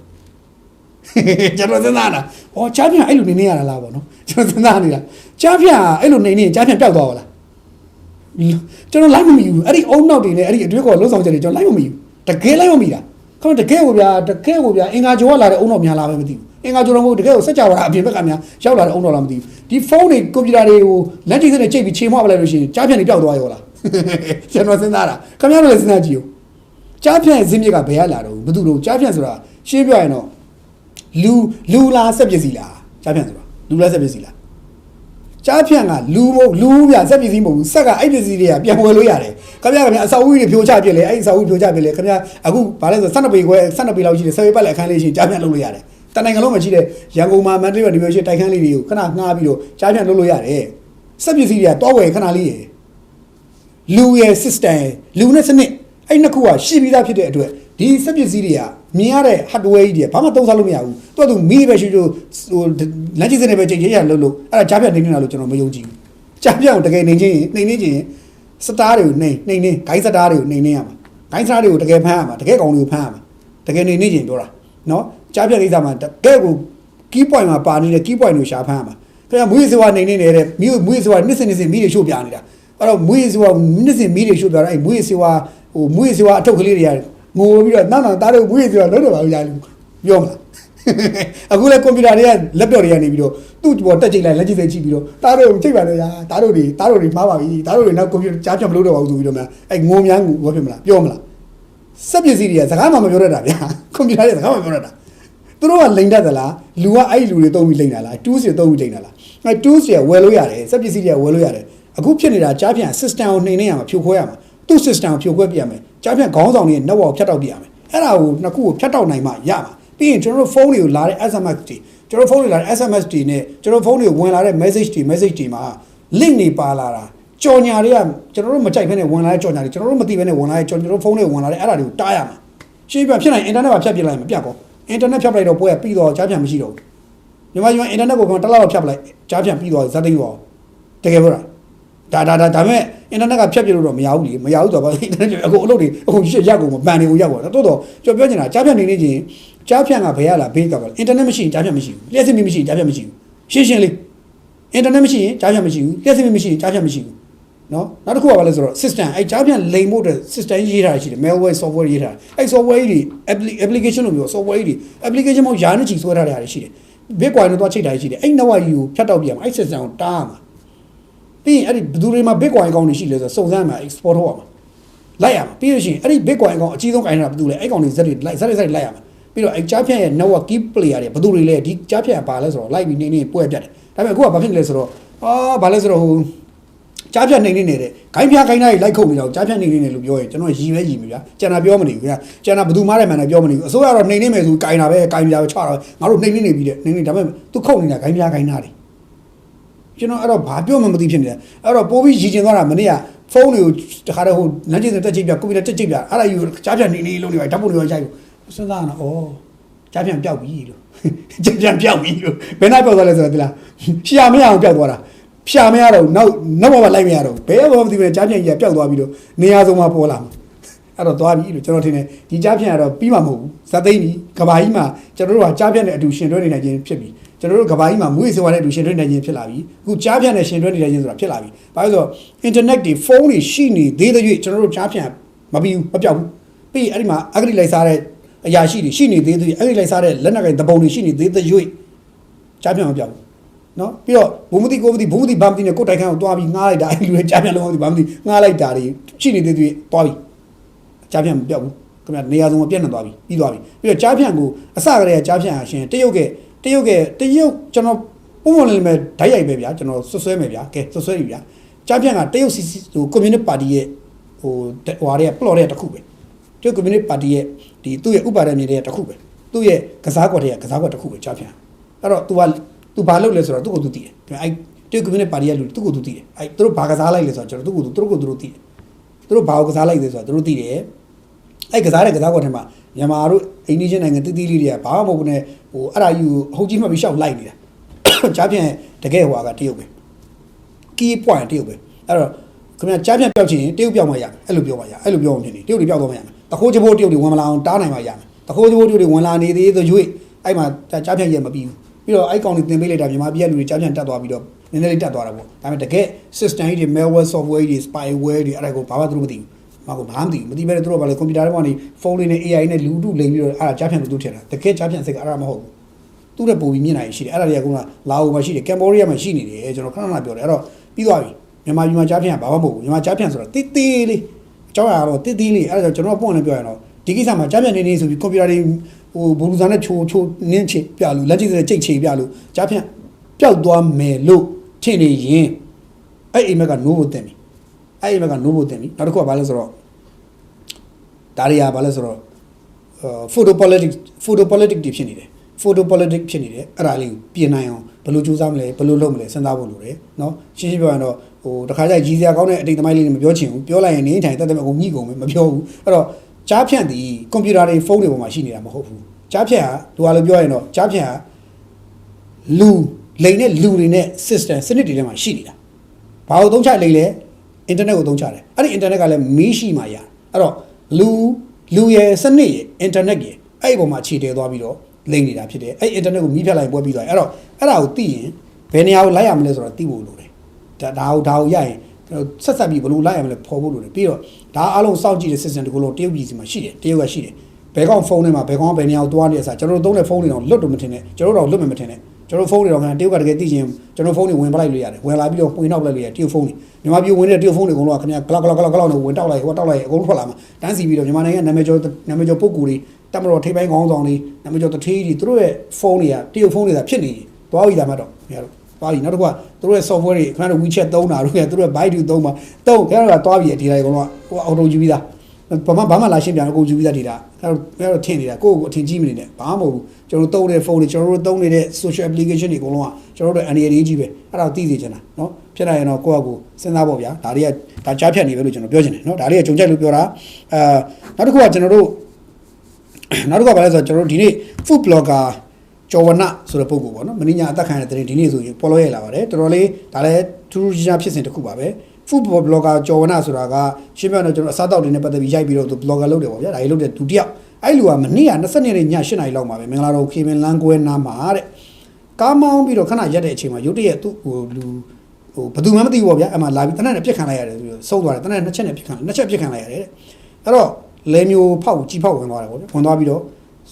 ကျွန်တော်စဉ်းစားတာဟောကြားပြတ်အဲ့လိုနေနေရတာလားပေါ့နော်ကျွန်တော်စဉ်းစားနေတာကြားပြတ်အဲ့လိုနေနေကြားပြတ်ပျောက်သွားပါလားကျွန်တော်လိုက်မမီဘူးအဲ့ဒီအုံနောက်တွေနဲ့အဲ့ဒီအတွေးခေါ်လုံးဆောင်ချက်တွေကျွန်တော်လိုက်မမီဘူးတကယ်လိုက်မမီတာခင်ဗျတကယ်ကိုဗျာတကယ်ကိုဗျာအင်္ဂါကျော်ကလာတဲ့အုံတော်များလာပဲမသိဘူး အင်္ဂါကျော်တော့မဟုတ်တကယ်ကိုစက်ကြဝဠာအပြင်ဘက်ကများရောက်လာတဲ့အုံတော်လားမသိဘူးဒီဖုန်းတွေကွန်ပျူတာတွေကိုလက်ထိစနဲ့ချိန်ပြီးချိန်မွှပလိုက်လို့ရှိရင်ကြားဖြန့်တွေပျောက်သွားရောလားကျွန်တော်စဉ်းစားတာခင်ဗျားတို့လည်းစဉ်းစားကြည့်ဦးကြားဖြန့်ဇင်းမြစ်ကဘယ်ကလာတော့ဘယ်သူတို့ကြားဖြန့်ဆိုတာရှင်းပြရင်တော့လူလူလားစက်ပစ္စည်းလားကြားဖြန့်ဆိုတာလူလားစက်ပစ္စည်းလားကြားဖြန့်ကလူမဟုတ်လူပြစက်ပစ္စည်းမဟုတ်ဘူးစက်ကအဲ့ပစ္စည်းတွေကပြန်ဝယ်လို့ရတယ်ခင်ဗျားခင်ဗျာအစာအုပ်တွေဖြိုချပြစ်လေအဲ့အစာအုပ်ဖြိုချပြစ်လေခင်ဗျာအခုဗာလဲဆို12ပေခွဲ12ပေလောက်ရှိတယ်10ပေပတ်လက်အခန်းလေးရှိကြားဖြန့်လုပ်လို့ရတယ် တနိုင်ငံလုံးမှာရှိတဲ့ရန်ကုန်မှာမန္တလေးမှာဒီလိုရှိတိုက်ခန်းလေးတွေကိုခဏငှားပြီးတော့ကြားဖြန့်လုပ်လို့ရတယ်စက်ပစ္စည်းတွေကတောဝယ်ခဏလေးရယ်လူရဲ့ system လူနဲ့စနစ်အဲ့နှစ်ခုကရှိပြီးသားဖြစ်တဲ့အတွက်ဒီစက်ပစ္စည်းတွေကမြင်ရတဲ့ hardware ကြီးတွေဘာမှသုံးစားလို့မရဘူးသူကသူမီးပဲရှိလို့ဟိုလမ်းကြီးစနစ်ပဲချိန်ချိန်ရလို့လို့အဲ့ဒါကြားဖြတ်နေနေတာလို့ကျွန်တော်မယုံကြည်ဘူးကြားဖြတ်ကိုတကယ်နေချင်းရင်နှိမ်နေချင်းရင်စတားတွေကိုနှိမ်နှိမ်နေဂိုင်းစတားတွေကိုနှိမ်နေရမှာဂိုင်းစတားတွေကိုတကယ်ဖမ်းရမှာတကယ်ကောင်တွေကိုဖမ်းရမှာတကယ်နေနေချင်းပြောတာနော် ကြားဖြတ်ကိစ္စမှာတကယ်ကို key point မှာပါနေတဲ့ key point ကိုရှာဖမ်းရမှာခင်ဗျာမွေးစေဝါနေနေနေတဲ့မိမွေးစေဝါနှစ်စင်နှစ်စင်မိတွေရှို့ပြနေတာအဲ့တော့မွေးစေဝါနှစ်စင်မိတွေရှို့ပြတာအဲ့မွေးစေဝါဟိုမွေးစေဝါအထုပ်ကလေးတွေကငိုပြီးတော့နောက်နောက်တားတော့မွေးစေဝါလုံးတော့ပါဘူးကြာပြောမလားအခုလဲကွန်ပျူတာတွေကလက်ပြော့တွေကနေပြီးတော့သူ့ပေါ်တက်ကြိတ်လိုက်လက်ကြည့်စိတ်ကြည့်ပြီးတော့တားတို့ကြိတ်ပါလေရာတားတို့တွေတားတို့တွေမှားပါပြီတားတို့တွေနောက်ကွန်ပျူတာကြားဖြတ်မလို့တော့ပါဘူးဆိုပြီးတော့များအဲ့ငိုများငိုဘာဖြစ်မလားပြောမလားစက်ပစ္စည်းတွေကစကားမှမပြောတတ်တာဗျာကွန်ပျူတာတွေကစကားမှမပြောတတ်တာ သူတို့ကလိန်တတ်သလားလူကအဲ့လူတွေတုံးပြီးလိန်တာလား tools တွေတုံးပြီးလိန်တာလားအဲ့ tools တွေကဝယ်လို့ရတယ်စက်ပစ္စည်းတွေကဝယ်လို့ရတယ်အခုဖြစ်နေတာကြားဖြတ် system ကိုနှိမ်နေရမှာဖြိုခွဲရမှာသူ့ system ကိုဖြိုခွဲပြရမယ်ကြားဖြတ်ခေါင်းဆောင်တွေရဲ့ network ကိုဖြတ်တောက်ပြရမယ်အဲ့ဒါကိုနှစ်ခုကိုဖြတ်တောက်နိုင်မှရမှာပြီးရင်ကျွန်တော်တို့ဖုန်းတွေကိုလာတဲ့ SMS တွေကျွန်တော်ဖုန်းတွေလာတဲ့ SMS တွေနဲ့ကျွန်တော်ဖုန်းတွေကိုဝင်လာတဲ့ message တွေ message တွေမှာ link တွေပါလာတာကြော်ညာတွေကကျွန်တော်တို့မကြိုက်ဘဲနဲ့ဝင်လာတဲ့ကြော်ညာတွေကျွန်တော်တို့မသိဘဲနဲ့ဝင်လာတဲ့ကြော်ကျွန်တော်တို့ဖုန်းတွေဝင်လာတဲ့အဲ့ဒါတွေကိုတားရမှာရှင်းပြဖြစ်နိုင် internet မှာဖြတ်ပြလိုက်မှာပြ တ်ပေါ့ internet ဖြတ်ပလိုက်တော့ပွဲကပြီးတော့ကြားပြန်မရှိတော့ဘူးညီမညီမ internet ကိုကျွန်တော်တစ်လောက်ဖြတ်ပလိုက်ကြားပြန်ပြီးတော့ဇက်သိမ်းတော့တကယ်ပြောတာဒါဒါဒါဒါပေမဲ့ internet ကဖြတ်ပြလို့တော့မရဘူးလေမရဘူးဆိုတော့ internet အခုအလုပ်တွေအခုရက်ကုန်မပန်တွေကိုရောက်ပါတော့တော်တော်ကြော်ပြောနေတာကြားပြန်နေနေချင်းကြားဖြတ်ကဘယ်ရလားဘေးကပါလဲ internet မရှိရင်ကြားဖြတ်မရှိဘူးလျှက်စစ်မီမရှိရင်ကြားဖြတ်မရှိဘူးရှင်းရှင်းလေး internet မရှိရင်ကြားဖြတ်မရှိဘူးလျှက်စစ်မီမရှိရင်ကြားဖြတ်မရှိဘူး နော်နောက်တစ်ခုကဘာလဲဆိုတော့ system အဲကြားဖြတ်လိမ်ဖို့တဲ့ system ရေးထားတာရှိတယ် malware software ရေးထားတာအဲ software တွေ application လို့မျိုး software တွေ application မှာယာနဲ့ချီဆွဲထားတဲ့ဟာတွေရှိတယ် bitcoin နဲ့တော့ချိတ်ထားရှိတယ်အဲ့ network ကြီးကိုဖြတ်တောက်ပြရမှာအဲ့ system ကိုတားရမှာပြီးရင်အဲ့ဒီဘယ်သူတွေမှာ bitcoin အကောင့်တွေရှိလဲဆိုတော့စုံစမ်းမှာ export ထုတ်ရမှာလိုက်ရမှာပြီးလို့ရှိရင်အဲ့ဒီ bitcoin အကောင့်အကြီးဆုံးကိုင်နေတာဘယ်သူလဲအဲ့ကောင်တွေဇက်တွေလိုက်ဇက်တွေဇက်တွေလိုက်ရမှာပြီးတော့အဲ့ကြားဖြတ်ရဲ့ network key player တွေဘယ်သူတွေလဲဒီကြားဖြတ်ကပါလဲဆိုတော့လိုက်ပြီးနေနေပွဲပြတ်တယ်ဒါပေမဲ့အခုကဘာဖြစ်နေလဲဆိုတော့အာဘာလဲဆိုတော့ဟို ကြားဖြတ်နေနေနေတဲ့ဂိုင်းပြားဂိုင်းသားတွေလိုက်ခုတ်နေတော့ကြားဖြတ်နေနေတယ်လို့ပြောရင်ကျွန်တော်ရည်ပဲရည်ပြီဗျာကျန်တာပြောမနေဘူးဗျာကျန်တာဘယ်သူမှလည်းမှန်တယ်ပြောမနေဘူးအစိုးရတော့နေနေမယ်ဆိုဂိုင်းတာပဲဂိုင်းပြားပဲချတော့ငါတို့နေနေနေပြီတဲ့နေနေဒါပေမဲ့သူခုတ်နေတာဂိုင်းပြားဂိုင်းသားတွေကျွန်တော်အဲ့တော့ဘာပြောမှမသိဖြစ်နေတယ်အဲ့တော့ပိုးပြီးရည်ကျင်သွားတာမနေ့ကဖုန်းတွေကိုတခါတော့ဟိုလမ်းကျင်တက်ချိတ်ပြကွန်ပျူတာတက်ချိတ်ပြအဲ့ဒါယူကြားပြန်နေနေလုံးနေပါဓာတ်ပုံတွေရောရိုက်လို့စဉ်းစားရတော့ဩကြားပြန်ပျောက်ပြီလို့ကြားပြန်ပျောက်ပြီလို့ဘယ်နှပျောက်သွားလဲဆိုတော့ဒီလားရှာမရအောင်ပျောက်သွားတာ ရှာမရတော့နောက်နောက်ဘဝလိုက်မရတော့ဘယ်ဘဝမသိပဲကြားပြန်ကြီးပျောက်သွားပြီလို့နေရာဆုံးမှာပေါ်လာမှာအဲ့တော့သွားပြီလို့ကျွန်တော်ထင်တယ်ဒီကြားပြန်ကတော့ပြီးမှာမဟုတ်ဘူးဇသိန်းကြီးကဘာကြီးမှာကျွန်တော်တို့ကကြားပြန်တဲ့အတူရှင်တွဲနေနိုင်ခြင်းဖြစ်ပြီကျွန်တော်တို့ကဘာကြီးမှာမွေးစေဝါတဲ့အတူရှင်တွဲနေနိုင်ခြင်းဖြစ်လာပြီအခုကြားပြန်နဲ့ရှင်တွဲနေနိုင်ခြင်းဆိုတာဖြစ်လာပြီဘာလို့ဆိုတော့ internet တွေဖုန်းတွေရှိနေသေးတဲ့၍ကျွန်တော်တို့ကြားပြန်မပြီးဘူးမပြောက်ဘူးပြီးအဲ့ဒီမှာအဂရိလိုက်စားတဲ့အရာရှိတွေရှိနေသေးတဲ့အဲ့ဒီလိုက်စားတဲ့လက်နက်ကင်တပုံတွေရှိနေသေးတဲ့၍ကြားပြန်မပြောက်ဘူး နော်ပြီးတော့ဘုံမတိကိုမတိဘုံမတိဘာမတိနဲ့ကိုယ်တိုက်ခန်းကိုတွားပြီးငားလိုက်တာအဲ့ဒီလူတွေကြားပြန်လုံးမတိဘာမတိငားလိုက်တာတွေရှိနေသေးတဲ့တွားပြီးကြားဖြန့်မပြောက်ဘူးခင်ဗျနေရာစုံမပြတ်နေသွားပြီပြီးသွားပြီပြီးတော့ကြားဖြန့်ကိုအစကတည်းကကြားဖြန့်ဟာရှင်တရုတ်ကတရုတ်ကတရုတ်ကျွန်တော်ပုံမှန်လေးမဲ့ဓာတ်ရိုက်ပဲဗျာကျွန်တော်ဆွဆွဲမယ်ဗျာကဲဆွဆွဲပြီဗျာကြားဖြန့်ကတရုတ်စီစီဟိုကွန်မြူနစ်ပါတီရဲ့ဟိုဟိုဟာတွေကပလော့တဲ့တစ်ခုပဲတရုတ်ကွန်မြူနစ်ပါတီရဲ့ဒီသူ့ရဲ့ဥပါဒဏ်နေတဲ့တစ်ခုပဲသူ့ရဲ့ကစားကွက်တွေကကစားကွက်တစ်ခုပဲကြားဖြန့်အဲ့တော့ तू က သူဘာလုပ်လဲဆိုတော့သူ့ကိုသူသိတယ်အဲ့တူကွန်မြူနတီပါတီကလူသူ့ကိုသူသိတယ်အဲ့သူတို့ဘာကစားလိုက်လဲဆိုတော့ကျွန်တော်သူ့ကိုသူတို့သိတယ်သူတို့ဘာကိုကစားလိုက်လဲဆိုတော့သူတို့သိတယ်အဲ့ကစားတဲ့ကစားကွက်ထဲမှာမြန်မာတို့အိန္ဒိယနိုင်ငံတိတိလေးတွေကဘာမှမဟုတ်ဘူးနဲ့ဟိုအဲ့ဒါယူအဟုတ်ကြီးမှတ်ပြီးရှောက်လိုက်နေတာကြားပြန်တကယ်ဟွာကတရုတ်ပဲ key point တရုတ်ပဲအဲ့တော့ခင်ဗျာကြားပြန်ပြောက်ချင်တရုတ်ပြောက်မှရမယ်အဲ့လိုပြောမှရအဲ့လိုပြောမှဖြစ်နေတရုတ်တွေပြောက်တော့မှရမယ်တခိုးချိုးတရုတ်တွေဝင်မလာအောင်တားနိုင်မှရမယ်တခိုးချိုးတရုတ်တွေဝင်လာနေသေးသရွေ့အဲ့မှာကြားပြန်ရမပြီးဘူး ပြီးတော့အဲ့ကောင်တွေတင်ပေးလိုက်တာမြန်မာပြည်ကလူတွေကြားပြန်တက်သွားပြီးတော့နည်းနည်းလေးတက်သွားတာပေါ့ဒါပေမဲ့တကယ် system ကြီးတွေ malware software တွေ spyware တွေအဲ့ဒါကိုဘာမှသူတို့မသိဘူးမဟုတ်ဘာမှမသိဘူးမသိဘဲနဲ့သူတို့ကလည်းကွန်ပျူတာတွေကနေဖုန်းလေးနဲ့ AI နဲ့လူတုလိမ်ပြီးတော့အဲ့ဒါကြားဖြန့်လို့သူထင်တာတကယ်ကြားဖြန့်စိတ်ကအဲ့ဒါမဟုတ်ဘူးသူ့ရဲ့ပုံပြီးမြင်နိုင်ရှိတယ်အဲ့ဒါတွေကကလာအိုမှာရှိတယ်ကမ်ဘောဒီးယားမှာရှိနေတယ်ကျွန်တော်ခဏခဏပြောတယ်အဲ့တော့ပြီးသွားပြီမြန်မာပြည်မှာကြားဖြန့်ကဘာမှမဟုတ်ဘူးမြန်မာကြားဖြန့်ဆိုတော့တိတိလေးအကြောင်းအရာတော့တိတိလေးအဲ့ဒါကြောင့်ကျွန်တော်ပွင့်နေပြောရတော့ဒီကိစ္စမှာကြားဖြန့်နေနေဆိုပြီးကွန်ပျူတာတွေ ဟိုဘူလူစာနဲ့ချိုးချိုးနင်းချေပြလို့လက်ကြည့်တဲ့ကြိတ်ချေပြလို့ကြားဖြန့်ပျောက်သွားမယ်လို့ထင်နေရင်အဲ့အိမ်မက်ကနိုးဖို့တင်ပြီအဲ့အိမ်မက်ကနိုးဖို့တင်ပြီနောက်တစ်ခုကဘာလဲဆိုတော့ ဒါတွေကဘာလဲဆိုတော့ photo politics photo politics တွေဖြစ်နေတယ် photo politics ဖြစ်နေတယ်အဲ့ဒါလေးကိုပြင်နိုင်အောင်ဘယ်လိုကြိုးစားမလဲဘယ်လိုလုပ်မလဲစဉ်းစားဖို့လိုတယ်เนาะရှင်းရှင်းပြောရရင်တော့ဟိုတခါကျကြီးစရာကောင်းတဲ့အတိတ်သမိုင်းလေးတွေမပြောချင်ဘူးပြောလိုက်ရင်နေထိုင်တက်တက်အကုန်ညှိကုန်မယ်မပြောဘူးအဲ့တော့ ကြားဖြန့်သည်ကွန်ပျူတာတွေဖုန်းတွေပေါ်မှာရှိနေတာမဟုတ်ဘူးကြားဖြန့်ဟာဒီဟာလိုပြောရင်တော့ကြားဖြန့်ဟာလူလိန်တဲ့လူတွေနဲ့ system စနစ်တွေထဲမှာရှိနေတာဘာကိုသုံးချလိမ့်လဲအင်တာနက်ကိုသုံးချတယ်အဲ့ဒီအင်တာနက်ကလည်းမီးရှိမှရအဲ့တော့လူလူရဲ့စနစ်ရဲ့အင်တာနက်ရဲ့အဲ့ဒီပုံမှာခြေတဲသွားပြီးတော့လိမ့်နေတာဖြစ်တယ်အဲ့ဒီအင်တာနက်ကိုမီးဖြတ်လိုက်ပွဲပြီးသွားတယ်အဲ့တော့အဲ့ဒါကိုသိရင်ဘယ်နေရာကိုလိုက်ရမလဲဆိုတော့သိဖို့လိုတယ်ဒါဒါကိုဒါကိုရရင် ဆက်ဆက်ပြီးဘယ်လိုလိုက်ရမလဲဖော်ဖို့လိုတယ်ပြီးတော့ဒါအားလုံးစောင့်ကြည့်တဲ့ system တကူလုံးတရုတ်ပြည်စီမှာရှိတယ်တရုတ်ကရှိတယ်ဘယ်ကောင်ဖုန်းထဲမှာဘယ်ကောင်ကဘယ်နေရာကိုသွားနေရစားကျွန်တော်တို့သုံးတဲ့ဖုန်းတွေတော့လွတ်တော့မထင်နဲ့ကျွန်တော်တို့တော့လွတ်မှမထင်နဲ့ကျွန်တော်ဖုန်းတွေတော့ခင်ဗျာတရုတ်ကတကယ်သိချင်းကျွန်တော်ဖုန်းတွေဝင်ပလိုက်လို့ရတယ်ဝင်လာပြီးတော့ပွင့်နောက်ပလိုက်လို့ရတယ်တရုတ်ဖုန်းတွေမြန်မာပြည်ဝင်တဲ့တရုတ်ဖုန်းတွေအကုန်လုံးကခင်ဗျာဂလောက်ဂလောက်ဂလောက်ဂလောက်နဲ့ဝင်တောက်လိုက်ဟိုတောက်လိုက်အကုန်လုံးထွက်လာမှာတန်းစီပြီးတော့မြန်မာနိုင်ငံနာမည်ကျော်နာမည်ကျော်ပုဂ္ဂိုလ်တွေတက်မတော်ထိပ်ပိုင်းခေါင်းဆောင်တွေနာမည်ကျော်တထေးတွေသူတို့ရဲ့ဖုန်းတွေကတရုတ်ဖုန်းတွေကဖြစ်နေသွားပြီဒါမှတော့ခင်ဗျားတို့ သွားပြီနောက်တစ်ခုကသူတို့ရဲ့ software တွေခင်ဗျားတို့ WeChat သုံးတာတို့ကသူတို့ရဲ့ Baidu သုံးမှာသုံးခင်ဗျားတို့ကသွားပြီဒီတိုင်းအကုန်လုံးကဟိုအော်တိုယူပြီးသားဘာမှဘာမှလာရှင်းပြန်အကုန်ယူပြီးသားဒီတာခင်ဗျားတို့ထင်နေတာကိုယ့်ကိုအထင်ကြီးမနေနဲ့ဘာမှမဟုတ်ဘူးကျွန်တော်တို့သုံးတဲ့ဖုန်းတွေကျွန်တော်တို့သုံးနေတဲ့ social application တွေအကုန်လုံးကကျွန်တော်တို့အနေအကြီးပဲအဲ့ဒါကိုသိစေချင်တာเนาะဖြစ်နိုင်ရင်တော့ကိုယ့်အကိုစဉ်းစားဖို့ဗျာဒါတွေကဒါကြားဖြတ်နေပဲလို့ကျွန်တော်ပြောချင်တယ်เนาะဒါတွေကဂျုံချက်လို့ပြောတာအာနောက်တစ်ခုကကျွန်တော်တို့ နောက်တစ်ခုကဘာလဲဆိုတော့ကျွန်တော်တို့ဒီနေ့ food blogger ကျော်ဝနဆိုတဲ့ပုံကိုပေါ့နော်မင်းညာအသက်ခံရတဲ့တဲ့ဒီနေ့ဆိုရင်ပေါ်လို့ရလာပါတယ်တော်တော်လေးဒါလည်းထူးထူးခြားခြားဖြစ်စဉ်တစ်ခုပါပဲ food blogger ကျော်ဝနဆိုတာကရှင်းပြတော့ကျွန်တော်အစားအသောက်တွေနဲ့ပတ်သက်ပြီးရိုက်ပြီးတော့သူ blogger လုပ်တယ်ပေါ့ဗျာဒါကြီးလုပ်တဲ့သူတယောက်အဲ့လူကမနေ့က20ရက်နေ့ည8နာရီလောက်မှာပဲမင်္ဂလာတော်ခေမင်လန်းကွဲနားမှာတဲ့ကားမောင်းပြီးတော့ခဏရက်တဲ့အချိန်မှာရုတ်တရက်သူ့ဟိုလူဟိုဘယ်သူမှမသိဘူးပေါ့ဗျာအဲ့မှာလာပြီးတနက်နဲ့ပြစ်ခံလိုက်ရတယ်ဆိုပြီးဆုံးသွားတယ်တနက်နှစ်ချက်နဲ့ပြစ်ခံနှစ်ချက်ပြစ်ခံလိုက်ရတယ်တဲ့အဲ့တော့လဲမျိုးဖောက်ကြီးဖောက်ဝင်သွားတယ်ပေါ့ဗျာဝင်သွားပြီးတော့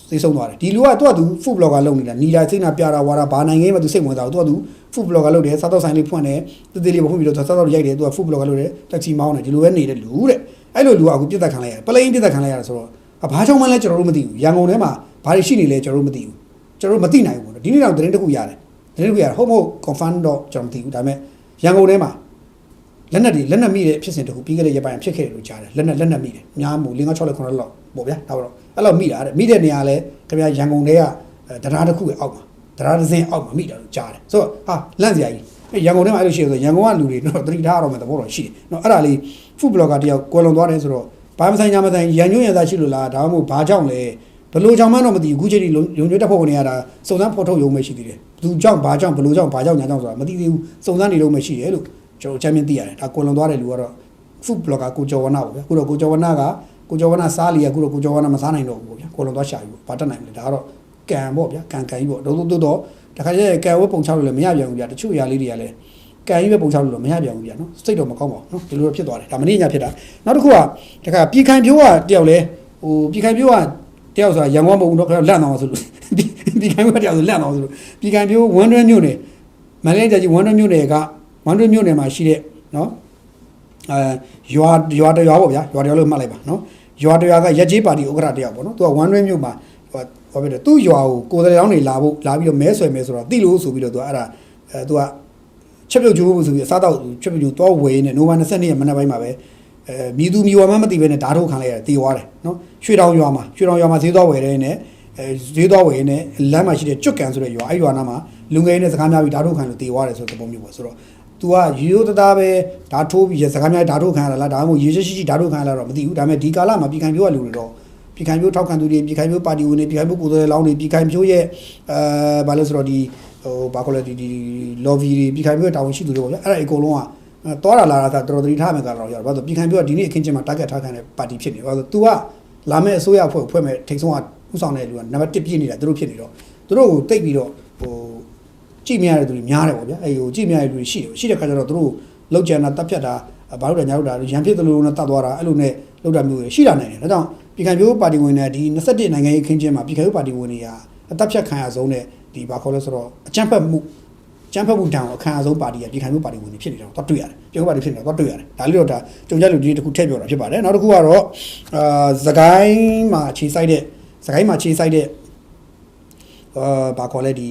သိဆုံးသွားတယ်ဒီလူကသူ့ကသူ food blogger လုပ်နေတာနီလာစိတ်နာပြတာဝါတာဘာနိုင်ငံမှာသူစိတ်ဝင်စားဘူးသူကသူ food blogger လုပ်တယ်စားတော့ဆိုင်လေးဖွင့်တယ်တသေးလေးဖွင့်ပြီးတော့စားတော့ရိုက်တယ်သူက food blogger လုပ်တယ်တက်စီမောင်းတယ်ဒီလိုပဲနေတဲ့လူတဲ့အဲ့လိုလူကအခုပြစ်တက်ခံလိုက်ရတယ်ပလိန်ပြစ်တက်ခံလိုက်ရတယ်ဆိုတော့ဘာကြောင့်မှလဲကျွန်တော်တို့မသိဘူးရန်ကုန်ထဲမှာဘာတွေရှိနေလဲကျွန်တော်တို့မသိဘူးကျွန်တော်တို့မသိနိုင်ဘူးပေါ့နော်ဒီနေ့တော့သတင်းတစ်ခုရတယ်သတင်းတစ်ခုရတယ်ဟုတ်မဟုတ် confirm တော့ကျွန်တော်မသိဘူးဒါပေမဲ့ရန်ကုန်ထဲမှာလက်နက်တွေလက်နက်မိတဲ့ဖြစ်စဉ်တစ်ခုပြီးခဲ့တဲ့ရက်ပိုင်းဖြစ်ခဲ့တယ်လို့ကြားတယ်လက်နက်လက်နက်မိတယ်များမှု5 6 6 9လောက်ပေါ့ဗျာဒါတော့ အဲ့လိုမိတာတဲ့မိတဲ့နေရာလဲခင်ဗျာရန်ကုန်ထဲကတရားတစ်ခုရဲ့အောက်မှာတရားတစ်စင်းအောက်မှာမိတာလို့ကြားတယ်ဆိုတော့ဟာလန့်စရာကြီးရန်ကုန်ထဲမှာအဲ့လိုရှိရဆိုရန်ကုန်ကလူတွေတော့သတိထားရတော့မယ်သဘောတော့ရှိတယ်နော်အဲ့ဒါလေး food blogger တယောက်ကွယ်လွန်သွားတယ်ဆိုတော့ဘာမဆိုင်ညာမဆိုင်ရန်ညွှန်းရန်သားရှိလို့လားဒါမှမဟုတ်ဘာကြောင့်လဲဘလို့ကြောင့်မှတော့မသိဘူးအခုချိန်ထိလုံညွှန်းတက်ဖို့ကနေရတာစုံစမ်းဖော်ထုတ်ရုံပဲရှိသေးတယ်ဘသူကြောင့်ဘာကြောင့်ဘလို့ကြောင့်ဘာကြောင့်ညာကြောင့်ဆိုတာမသိသေးဘူးစုံစမ်းနေလို့မရှိတယ်လို့ကျွန်တော်ချမ်းမြင်သိရတယ်ဒါကွယ်လွန်သွားတဲ့လူကတော့ food blogger ကိုကျော်ဝနာပေါ့ဗျာခုတော့ကိုကျော်ဝနာက ကိုကျော်ဝနာစားလီကခုတော့ကိုကျော်ဝနာမစားနိုင်တော့ဘူးပေါ့ဗျာကွယ်လွန်သွားရှာပြီပေါ့ဘာတက်နိုင်မလဲဒါကတော့ကံပေါ့ဗျာကံကံကြီးပေါ့တော့တော့တော့တခါကျရင်ကံဝဲပုံချလို့လည်းမရပြန်ဘူးဗျာတချို့အရာလေးတွေကလည်းကံကြီးပဲပုံချလို့တော့မရပြန်ဘူးဗျာနော်စိတ်တော့မကောင်းပါဘူးနော်ဒီလိုတော့ဖြစ်သွားတယ်ဒါမနေ့ညဖြစ်တာနောက်တစ်ခုကတခါပြည်ခိုင်ပြိုးကတယောက်လဲဟိုပြည်ခိုင်ပြိုးကတယောက်ဆိုတာရန်ကုန်မဟုတ်ဘူးတော့ခါလန့်သွားဆိုလို့ပြည်ခိုင်ပြိုးကတယောက်ဆိုလန့်သွားဆိုလို့ပြည်ခိုင်ပြိုးဝမ်းတွဲမြို့နယ်မန္တလေးတိုင်းကြီးဝမ်းတွဲမြို့နယ်ကဝမ်းတွဲမြို့နယ်မှာရှိတဲ့နော် အဲရွာရွာတရွာပေါ့ဗျာရွာတရွာလို့မှတ်လိုက်ပါနော်ရွာတရွာကရက်ကြီးပါတီဥက္ကဋ္ဌတယောက်ပေါ့နော်သူကဝမ်းတွင်းမြို့မှာဟိုဟောပြတယ်သူ့ရွာကိုကိုယ်တိုင်တောင်းနေလာဖို့လာပြီးတော့မဲဆွယ်မဲဆိုတော့တိလို့ဆိုပြီးတော့သူကအဲ့ဒါအဲသူကချက်ပြုတ်ကျိုးဖို့ဆိုပြီးအစားတောက်ချက်ပြုတ်ကျိုးတော့ဝေနေနိုဝင်22ရက်မနေ့ပိုင်းမှာပဲအဲမြည်သူမြည်ဝါမှမသိပဲနဲ့ဓာတ်ထုတ်ခံလိုက်ရတယ်တီသွားတယ်နော်ရွှေတောင်ရွာမှာရွှေတောင်ရွာမှာဈေးသွားဝယ်တဲ့နဲ့အဲဈေးသွားဝယ်နေလမ်းမှာရှိတဲ့ကျွတ်ကန်ဆိုတဲ့ရွာအဲ့ရွာနားမှာလူငယ်နဲ့စကားများပြီးဓာတ်ထုတ်ခံလို့တီသွားတယ်ဆိုတဲ့ပုံမျိုးပေါ့ဆိုတော့ तू ကရိုးရိုးသားသားပဲဓာတ်ထိုးပြီးရစကားများဓာတ်ထိုးခံရလားဒါမှမဟုတ်ရေရှိရှိရှိဓာတ်ထိုးခံရလားတော့မသိဘူးဒါပေမဲ့ဒီကာလမှာပြည်ခိုင်ပြိုးကလူတွေတော့ပြည်ခိုင်ပြိုးထောက်ခံသူတွေပြည်ခိုင်ပြိုးပါတီဝင်တွေပြည်ခိုင်ပြိုးကိုယ်စားလှယ်လောင်းတွေပြည်ခိုင်ပြိုးရဲ့အဲဘာလို့ဆိုတော့ဒီဟိုဘာခေါ်လဲဒီဒီ lobby တွေပြည်ခိုင်ပြိုးတာဝန်ရှိသူတွေပေါ့ဗျာအဲ့ဒါအကုန်လုံးကသွားတာလာတာဆိုတော်တော်သတိထားမယ်ကတော့ရောက်ဘာလို့ပြည်ခိုင်ပြိုးကဒီနေ့အခင်းချင်းမှာ target ထားခံတဲ့ပါတီဖြစ်နေဘာလို့ तू ကလာမဲ့အစိုးရအဖွဲ့ဖွဲ့မဲ့ထိတ်ဆုံးကဥဆောင်တဲ့လူကနံပါတ်1ပြည့်နေတာသူတို့ဖြစ်နေတော့သူတို့ကိုတိတ်ပြီးတော့ဟို ကြည့်မရတဲ့သူတွေများတယ်ပေါ့ဗျာအဲ့ဟိုကြည့်မရတဲ့လူတွေရှိတယ်ရှိတဲ့ခါကျတော့သူတို့လောက်ကျန်တာတပ်ဖြတ်တာဘာလို့လဲညာလို့တာရန်ဖြစ်သလိုနဲ့တတ်သွားတာအဲ့လိုနဲ့လောက်တာမျိုးတွေရှိတာနိုင်တယ်ဒါကြောင့်ပြည်ခိုင်ပြိုးပါတီဝင်တွေဒီ21နိုင်ငံရေးခင်းချင်းမှာပြည်ခိုင်ပြိုးပါတီဝင်တွေကအတပ်ဖြတ်ခံရဆုံးတဲ့ဒီဘာခေါ်လဲဆိုတော့အကြမ်းဖက်မှုအကြမ်းဖက်မှုတန်ကိုအခမ်းအဆုံးပါတီကပြည်ခိုင်ပြိုးပါတီဝင်တွေဖြစ်နေတော့တော့တွေ့ရတယ်ပြည်ခိုင်ပါတီဖြစ်နေတော့တွေ့ရတယ်ဒါလေးတော့ဒါကြုံကြလူကြီးတစ်ခုထည့်ပြောတာဖြစ်ပါတယ်နောက်တစ်ခုကတော့အာသခိုင်းမှာခြေဆိုင်တဲ့သခိုင်းမှာခြေဆိုင်တဲ့အာဘာခေါ်လဲဒီ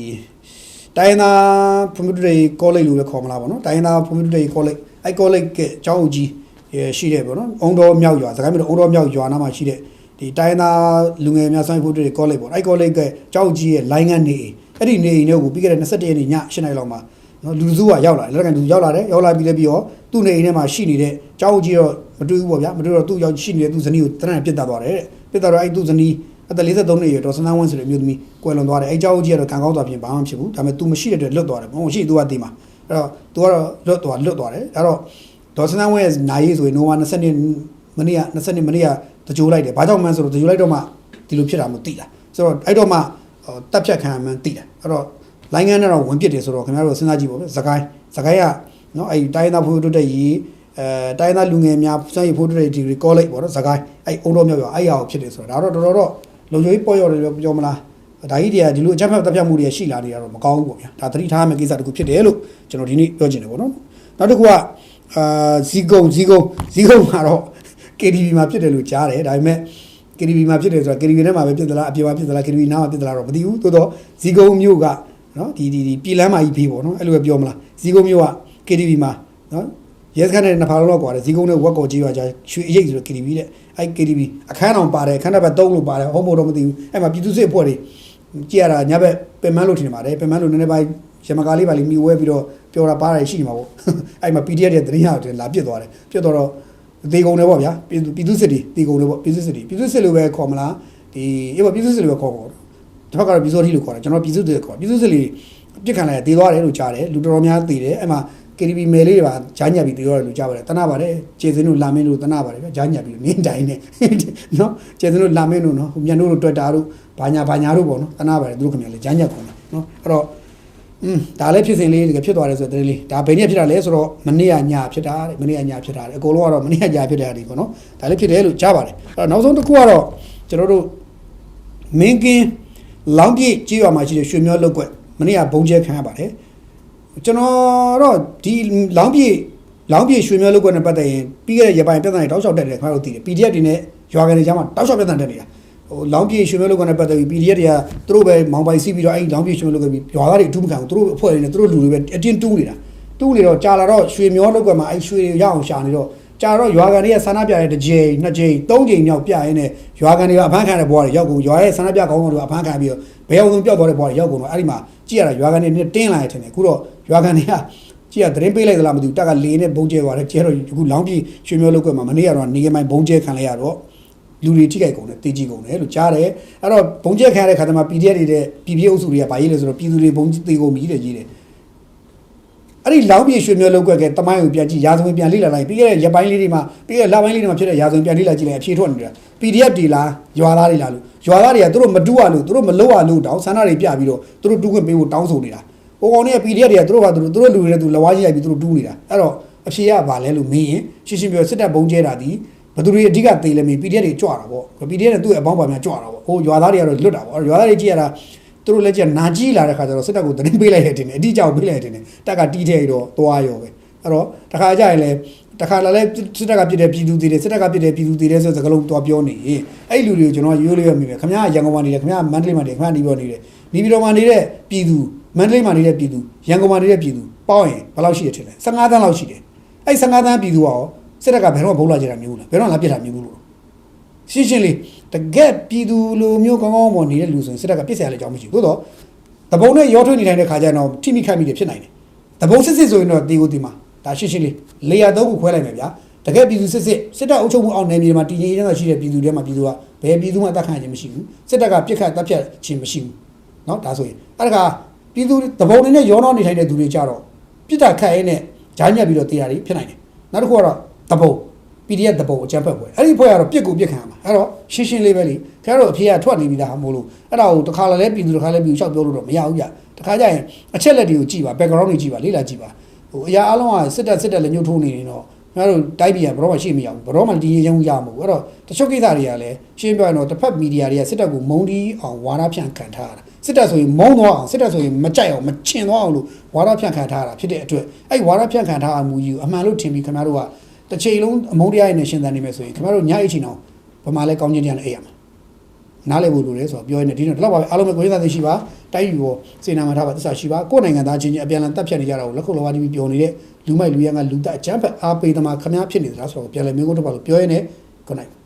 တိုင်းသားဖွံ့ဖြိုးတိုးတက်ရေးကောလိပ်လို့ပဲခေါ်မလားပေါ့နော်တိုင်းသားဖွံ့ဖြိုးတိုးတက်ရေးကောလိပ်အဲ့ကောလိပ်ကအကျောင်းအုပ်ကြီးရရှိတယ်ပေါ့နော်အုံတော်မြောက်ရွာစကိုင်းမြို့အုံတော်မြောက်ရွာနားမှာရှိတဲ့ဒီတိုင်းသားလူငယ်များဆိုင်ဖွံ့ဖြိုးတိုးတက်ရေးကောလိပ်ပေါ့အဲ့ကောလိပ်ကအကျောင်းအုပ်ကြီးရဲ့လိုင်းငန်းနေအိမ်အဲ့ဒီနေအိမ်တွေကိုပြီးခဲ့တဲ့21ရက်နေ့ည8နာရီလောက်မှာနော်လူစုကရောက်လာတယ်လက်ကန်လူရောက်လာတယ်ရောက်လာပြီးလည်းပြီးတော့သူ့နေအိမ်ထဲမှာရှိနေတဲ့ကျောင်းအုပ်ကြီးတော့မတွေ့ဘူးပေါ့ဗျာမတွေ့တော့သူ့ရောက်ရှိနေတဲ့သူ့ဇနီးကိုတရံပြစ်တတ်သွားတယ်တဲ့ပြစ်တတ်တော့အဲ့သူ့ဇနီး အသက်53နှစ်အရွယ်ဒေါ်စန်းသန်းဝင်းဆိုတဲ့အမျိုးသမီးကွယ်လွန်သွားတယ်အဲအကြောင်းကြီးကတော့ကံကောင်းစွာဖြင့်ဘာမှမဖြစ်ဘူးဒါပေမဲ့ तू မရှိတဲ့အတွက်လွတ်သွားတယ်ဘုံရှိ तू ကတည်မှာအဲ အဲ့တော့ तू ကတော့လွတ်သွားလွတ်သွားတယ်အဲ့တော့ဒေါ်စနန်းဝင်းရဲ့နာရီဆိုရင်နိုဝါ20နှစ်မနေ့က20နှစ်မနေ့ကတကြိုးလိုက်တယ်ဘာကြောင့်မှန်းဆိုတော့တကြိုးလိုက်တော့မှဒီလိုဖြစ်တာမျိုးသိတာဆိုတော့အဲ့တော့မှတက်ဖြတ်ခံမှန်းသိတယ်အဲ့တော့လိုင်းငန်းနဲ့တော့ဝင်ပစ်တယ်ဆိုတော့ခင်ဗျားတို့စဉ်းစားကြည့်ပါဦးစကိုင်းစကိုင်းကနော်အဲ့တိုင်းသားဖိုးတိုးတက်ရေးအဲတိုင်းသားလူငယ်များစွမ်းရည်ဖိုးတိုးတက်ဒီဂရီကောလိပ်ပေါ့နော်စကိုင်းအဲ့အုံတော်မြောက်ပြောအဲ့ရအောင်ဖြစ်တယ်ဆိုတော့ဒါတော့တော်တော်တော့ လုံခြုံရေးပေါ်ရော်တယ်ပြောမလားဒါကြီးတွေကဒီလိုအကြမ်းဖက်တပ်ဖြတ်မှုတွေရှိလာနေရတော့မကောင်းဘူးပေါ့ဗျာဒါသတိထားရမယ့်ကိစ္စတစ်ခုဖြစ်တယ်လို့ကျွန်တော်ဒီနေ့ပြောချင်တယ်ပေါ့နော်နောက်တစ်ခုကအာဇီကုံဇီကုံဇီကုံမှာတော့ KDB မှာဖြစ်တယ်လို့ကြားတယ်ဒါပေမဲ့ KDB မှာဖြစ်တယ်ဆိုတာ KDB ထဲမှာပဲဖြစ်သလားအပြေပါဖြစ်သလား KDB နားမှာဖြစ်သလားတော့မသိဘူးသို့တော့ဇီကုံမျိုးကနော်ဒီဒီဒီပြည်လမ်းမာကြီးဖေးပေါ့နော်အဲ့လိုပဲပြောမလားဇီကုံမျိုးက KDB မှာနော်ရဲစခန်းနဲ့နှစ်ဖာလုံးတော့ကွာတယ်ဇီကုံနဲ့ဝက်ကော်ကြီးရွာကြားရွှေအရိပ်ဆိုတော့ KDB တဲ့ အဲ့ KTV အခန်းအောင်ပါတယ်ခန်းတစ်ပတ်သုံးလို့ပါတယ်ဟုတ်မို့တော့မသိဘူးအဲ့မှာပြည်သူစစ်အဖွဲ့တွေကြည့်ရတာညဘက်ပင်မလို့ထင်နေပါတယ်ပင်မလို့နည်းနည်းပိုင်းရမကားလေးပါလေးမိဝဲပြီးတော့ပြောတာပါတာရှိနေမှာပေါ့အဲ့မှာ PDF တဲ့သတင်းရတယ်လာပြစ်သွားတယ်ပြစ်သွားတော့တေကုန်တယ်ပေါ့ဗျာပြည်သူပြည်သူစစ်တွေတေကုန်တယ်ပေါ့ပြည်သူစစ်တွေပြည်သူစစ်လို့ပဲခေါ်မလားဒီအေးပေါ့ပြည်သူစစ်လို့ပဲခေါ်ပေါ့တစ်ဖက်ကတော့ပြည်သူထီလို့ခေါ်တယ်ကျွန်တော်ပြည်သူတွေခေါ်ပြည်သူစစ်လေးပြစ်ခံလိုက်တေးသွားတယ်လို့ကြားတယ်လူတော်တော်များတေးတယ်အဲ့မှာ KTV မယ်လေးတွေပါဂျာညက်ပြီးတေးရတယ်လို့ကြားပါတယ်တနာပါတယ်ကျေစင်းတို့လာမင်းတို့တနာပါတယ်ဗျဂျာညက်ပြီးနင်းတိုင်းနဲ့နော်ကျေစင်းတို့လာမင်းတို့နော်မြန်တို့တို့တွေ့တာတို့ဘာညာဘာညာတို့ပေါ့နော်တနာပါတယ်သူတို့ခင်ဗျာလေဂျာညက်ကုန်တယ်နော်အဲ့တော့อืมဒါလည်းဖြစ်စဉ်လေးတကယ်ဖြစ်သွားတယ်ဆိုတဲ့လေးဒါဘယ်နည်းဖြစ်တာလဲဆိုတော့မနေ့ကညဖြစ်တာတဲ့မနေ့ကညဖြစ်တာတဲ့အကုန်လုံးကတော့မနေ့ကညဖြစ်တာဒီပေါ့နော်ဒါလည်းဖြစ်တယ်လို့ကြားပါတယ်အဲ့တော့နောက်ဆုံးတစ်ခုကတော့ကျွန်တော်တို့မင်းကင်းလောင်းပြည့်ကြေးရွာမှာရှိတဲ့ရွှေမျောလောက်ွက်မနေ့ကဘုံကျဲခံရပါတယ် ကျွန်တော်တော့ဒီလောင်းပြည့်လောင်းပြည့်ရွှေမျောလောက်ွက်နဲ့ပတ်သက်ရင်ပြီးခဲ့တဲ့ရပိုင်းပြဿနာတွေတောက်လျှောက်တက်တယ်ခင်ဗျားတို့သိတယ် PDF တွေနဲ့ရွာကန်တွေကြားမှာတောက်လျှောက်ပြဿနာတက်နေတာဟိုလောင်းပြည့်ရွှေမျောလောက်ွက်နဲ့ပတ်သက်ပြီး PDF တွေကသူတို့ပဲမောင်ပိုင်စီးပြီးတော့အဲ့ဒီလောင်းပြည့်ရွှေမျောလောက်ွက်ပြီးရွာသားတွေအထူးမခံဘူးသူတို့အဖွဲ့တွေနဲ့သူတို့လူတွေပဲအတင်းတူးနေတာတူးနေတော့ကြာလာတော့ရွှေမျောလောက်ွက်မှာအဲ့ရွှေတွေရအောင်ရှာနေတော့ကြာတော့ရွာကန်တွေကဆန္ဒပြတဲ့တစ်ကြိမ်နှစ်ကြိမ်သုံးကြိမ်မြောက်ပြရင်းနဲ့ရွာကန်တွေကအဖမ်းခံတဲ့ဘွားတွေရောက်ကုန်ရွာရဲ့ဆန္ဒပြကောင်းဆောင်တွေကအဖမ်းခံပြီးတော့ဘယ်အောင်ဆုံးပျောက်သွားတဲ့ဘွားတွေရောက်ကုန်တော့အဲ့ဒီမှာကြည့်ရတာရွာကန်တွေနဲ့တင်းလာရထင်တယ်အခုတော့ ရွာကန်တွေကကြည့်ရသတင်းပေးလိုက်သလားမသိဘူးတက်ကလေနဲ့ဘုံကျဲသွားတယ်ကျဲတော့အခုလောင်းပြေရွှေမျိုးလောက်ကွက်မှာမနေ့ကတော့နေကမိုင်ဘုံကျဲခံလိုက်ရတော့လူတွေထိခိုက်ကုန်တယ်တေးကြီးကုန်တယ်လို့ကြားတယ်အဲ့တော့ဘုံကျဲခံရတဲ့ခါတည်းမှာ PDF တွေတဲ့ပြည်ပြည်အုပ်စုတွေကဗာရေးလဲဆိုတော့ပြည်သူတွေဘုံတေးကုန်ပြီတဲ့ကြီးတယ်အဲ့ဒီလောင်းပြေရွှေမျိုးလောက်ကွက်ကတမိုင်းကိုပြန်ကြည့်ရာဇဝင်ပြန်လေ့လာလိုက်ပြီးခဲ့တဲ့ရက်ပိုင်းလေးတွေမှာပြီးခဲ့တဲ့လပိုင်းလေးတွေမှာဖြစ်တဲ့ရာဇဝင်ပြန်လေ့လာကြည့်လိုက်အဖြေထွက်နေတာ PDF တွေလားရွာသားတွေလားလို့ရွာသားတွေကသူတို့မတူရလို့သူတို့မလုပ်ရလို့တောင်းဆန္ဒတွေပြပြီးတော့သူတို့တူးခွင့်ပေးဖို့တောင်းဆိုနေတာ ဟိုကောင်တွေက PDF တွေကသူတို့ကသူတို့သူတို့လူတွေနဲ့သူလဝါကြီးလိုက်ပြီးသူတို့တူးနေတာအဲ့တော့အဖြေကဘာလဲလို့မေးရင်ရှင်းရှင်းပြောစစ်တပ်ဘုံကျဲတာဒီဘသူတွေအဓိကသေးလဲမေး PDF တွေကြွတာပေါ့ PDF နဲ့သူ့ရဲ့အပေါင်းပါများကြွတာပေါ့ဟိုရွာသားတွေကတော့လွတ်တာပေါ့ရွာသားတွေကြည့်ရတာသူတို့လည်းကြနာကြီးလာတဲ့ခါကျတော့စစ်တပ်ကိုတင်းပေးလိုက်ရတဲ့တင်တယ်အတိအကျကိုပေးလိုက်ရတဲ့တင်တယ်တက်ကတီးထဲတော့သွားရောပဲအဲ့တော့တခါကြရင်လည်းတခါလည်းစစ်တပ်ကပြစ်တဲ့ပြည်သူတွေတယ်စစ်တပ်ကပြစ်တဲ့ပြည်သူတွေတယ်ဆိုစကားလုံးသွားပြောနေရင်အဲ့လူတွေကိုကျွန်တော်ရိုးလေးရမိမယ်ခင်ဗျားရန်ကုန်မှာနေတယ်ခင်ဗျားမန္တလေးမှာနေတယ်ခင်ဗျားနေပြောနေတယ်နေပြည်တော်မှာနေတဲ့ပြည်သူ မန္တလေးမှာနေတဲ့ပြည်သူရန်ကုန်မှာနေတဲ့ပြည်သူပေါင်းရင်ဘယ်လောက်ရှိရထင်လဲ15တန်းလောက်ရှိတယ်အဲ့15တန်းပြည်သူကရောစစ်တပ်ကဘယ်တော့မှဘုံလာကြတာမျိုးလားဘယ်တော့မှလာပြစ်တာမျိုးလို့ ရှင်းရှင်းလေးတကက်ပြည်သူလိုမျိုးကောင်းကောင်းပေါ်နေတဲ့လူဆိုရင်စစ်တပ်ကပြစ်စရာလည်းအကြောင်းမရှိဘူးသို့တော့တပုံနဲ့ရောထွေးနေတိုင်းတဲ့ခါကျတော့ထိမိခိုက်မိတယ်ဖြစ်နိုင်တယ်တပုံစစ်စစ်ဆိုရင်တော့တီကိုတီမှာဒါရှင်းရှင်းလေးလေယာသုံးခုခွဲလိုက်မယ်ဗျာတကက်ပြည်သူစစ်စစ်စစ်တပ်အုပ်ချုပ်မှုအောင်နယ်မြေမှာတည်ငြိမ်ရေးတော့ရှိတဲ့ပြည်သူတွေမှာပြည်သူကဘယ်ပြည်သူမှအသက်ခံခြင်းမရှိဘူးစစ်တပ်ကပြစ်ခတ်တပ်ဖြတ်ခြင်းမရှိဘူးเนาะဒါဆိုရင်အဲ့ဒါက ပြည်သူတပုံနဲ့ရောနှောနေထိုင်တဲ့သူတွေကြတော့ပြစ်တာခတ်ရင်းနဲ့ဂျားညက်ပြီးတော့တရားတွေဖြစ်နိုင်တယ်နောက်တစ်ခုကတော့တပုံ PDF တပုံအကြမ်းဖက်ပွဲအဲ့ဒီဖွဲ့ကတော့ပြစ်ကိုပြစ်ခံရမှာအဲ့တော့ရှင်းရှင်းလေးပဲလေခင်ဗျားတို့အဖေကထွက်နေပြီလားမို့လို့အဲ့ဒါကိုတစ်ခါလည်းပြည်သူတစ်ခါလည်းပြည်သူလျှောက်ပြောလို့တော့မရဘူးဗျတစ်ခါကျရင်အချက်လက်တွေကိုကြည့်ပါ background တွေကြည့်ပါလေ့လာကြည့်ပါဟိုအရာအလုံးကစစ်တပ်စစ်တပ်လည်းညှို့ထိုးနေနေတော့ခင်ဗျားတို့တိုက်ပြည်ကဘယ်တော့မှရှိမရဘူးဘယ်တော့မှတည်ငြိမ်ချမ်းရမှာဘူးအဲ့တော့တချို့ကိစ္စတွေကလည်းရှင်းပြရင်တော့တစ်ဖက်မီဒီယာတွေကစစ်တပ်ကိုမုံတီးအောင်ဝါဒဖြန့်ခံထားရတာ စစ်တပ်ဆိုရင်မုံသွားအောင်စစ်တပ်ဆိုရင်မကြိုက်အောင်မချင်သွားအောင်လို့ဝါဒဖြန့်ခံထားရတာဖြစ်တဲ့အတွက်အဲ့ဝါဒဖြန့်ခံထားအမှုကြီးကိုအမှန်လို့ထင်ပြီးခင်ဗျားတို့ကတစ်ချိန်လုံးအမုန်းတရားရနဲ့ရှင်းသန်နေမယ်ဆိုရင်ခင်ဗျားတို့ညအိတ်ချင်အောင်ဗမာလဲကောင်းချင်းတရားနဲ့အိတ်ရမှာနားလည်ဖို့လိုတယ်ဆိုတော့ပြောရနေဒီတော့ဒီလောက်ပါပဲအားလုံးပဲကိုရင်းသားသိရှိပါတိုက်ယူရောစေနာမှာထားပါသစ္စာရှိပါကိုယ်နိုင်ငံသားချင်းချင်းအပြန်အလှန်တပ်ဖြတ်နေကြတာကိုလက်ခုပ်လောပါတီးပြောနေတဲ့လူမိုက်လူရန်ကလူတက်အချမ်းဖက်အားပေးသမားခမားဖြစ်နေသလားဆိုတော့ပြန်လဲမျိုးကုန်းတော့ပါလို့ပြောရနေ good night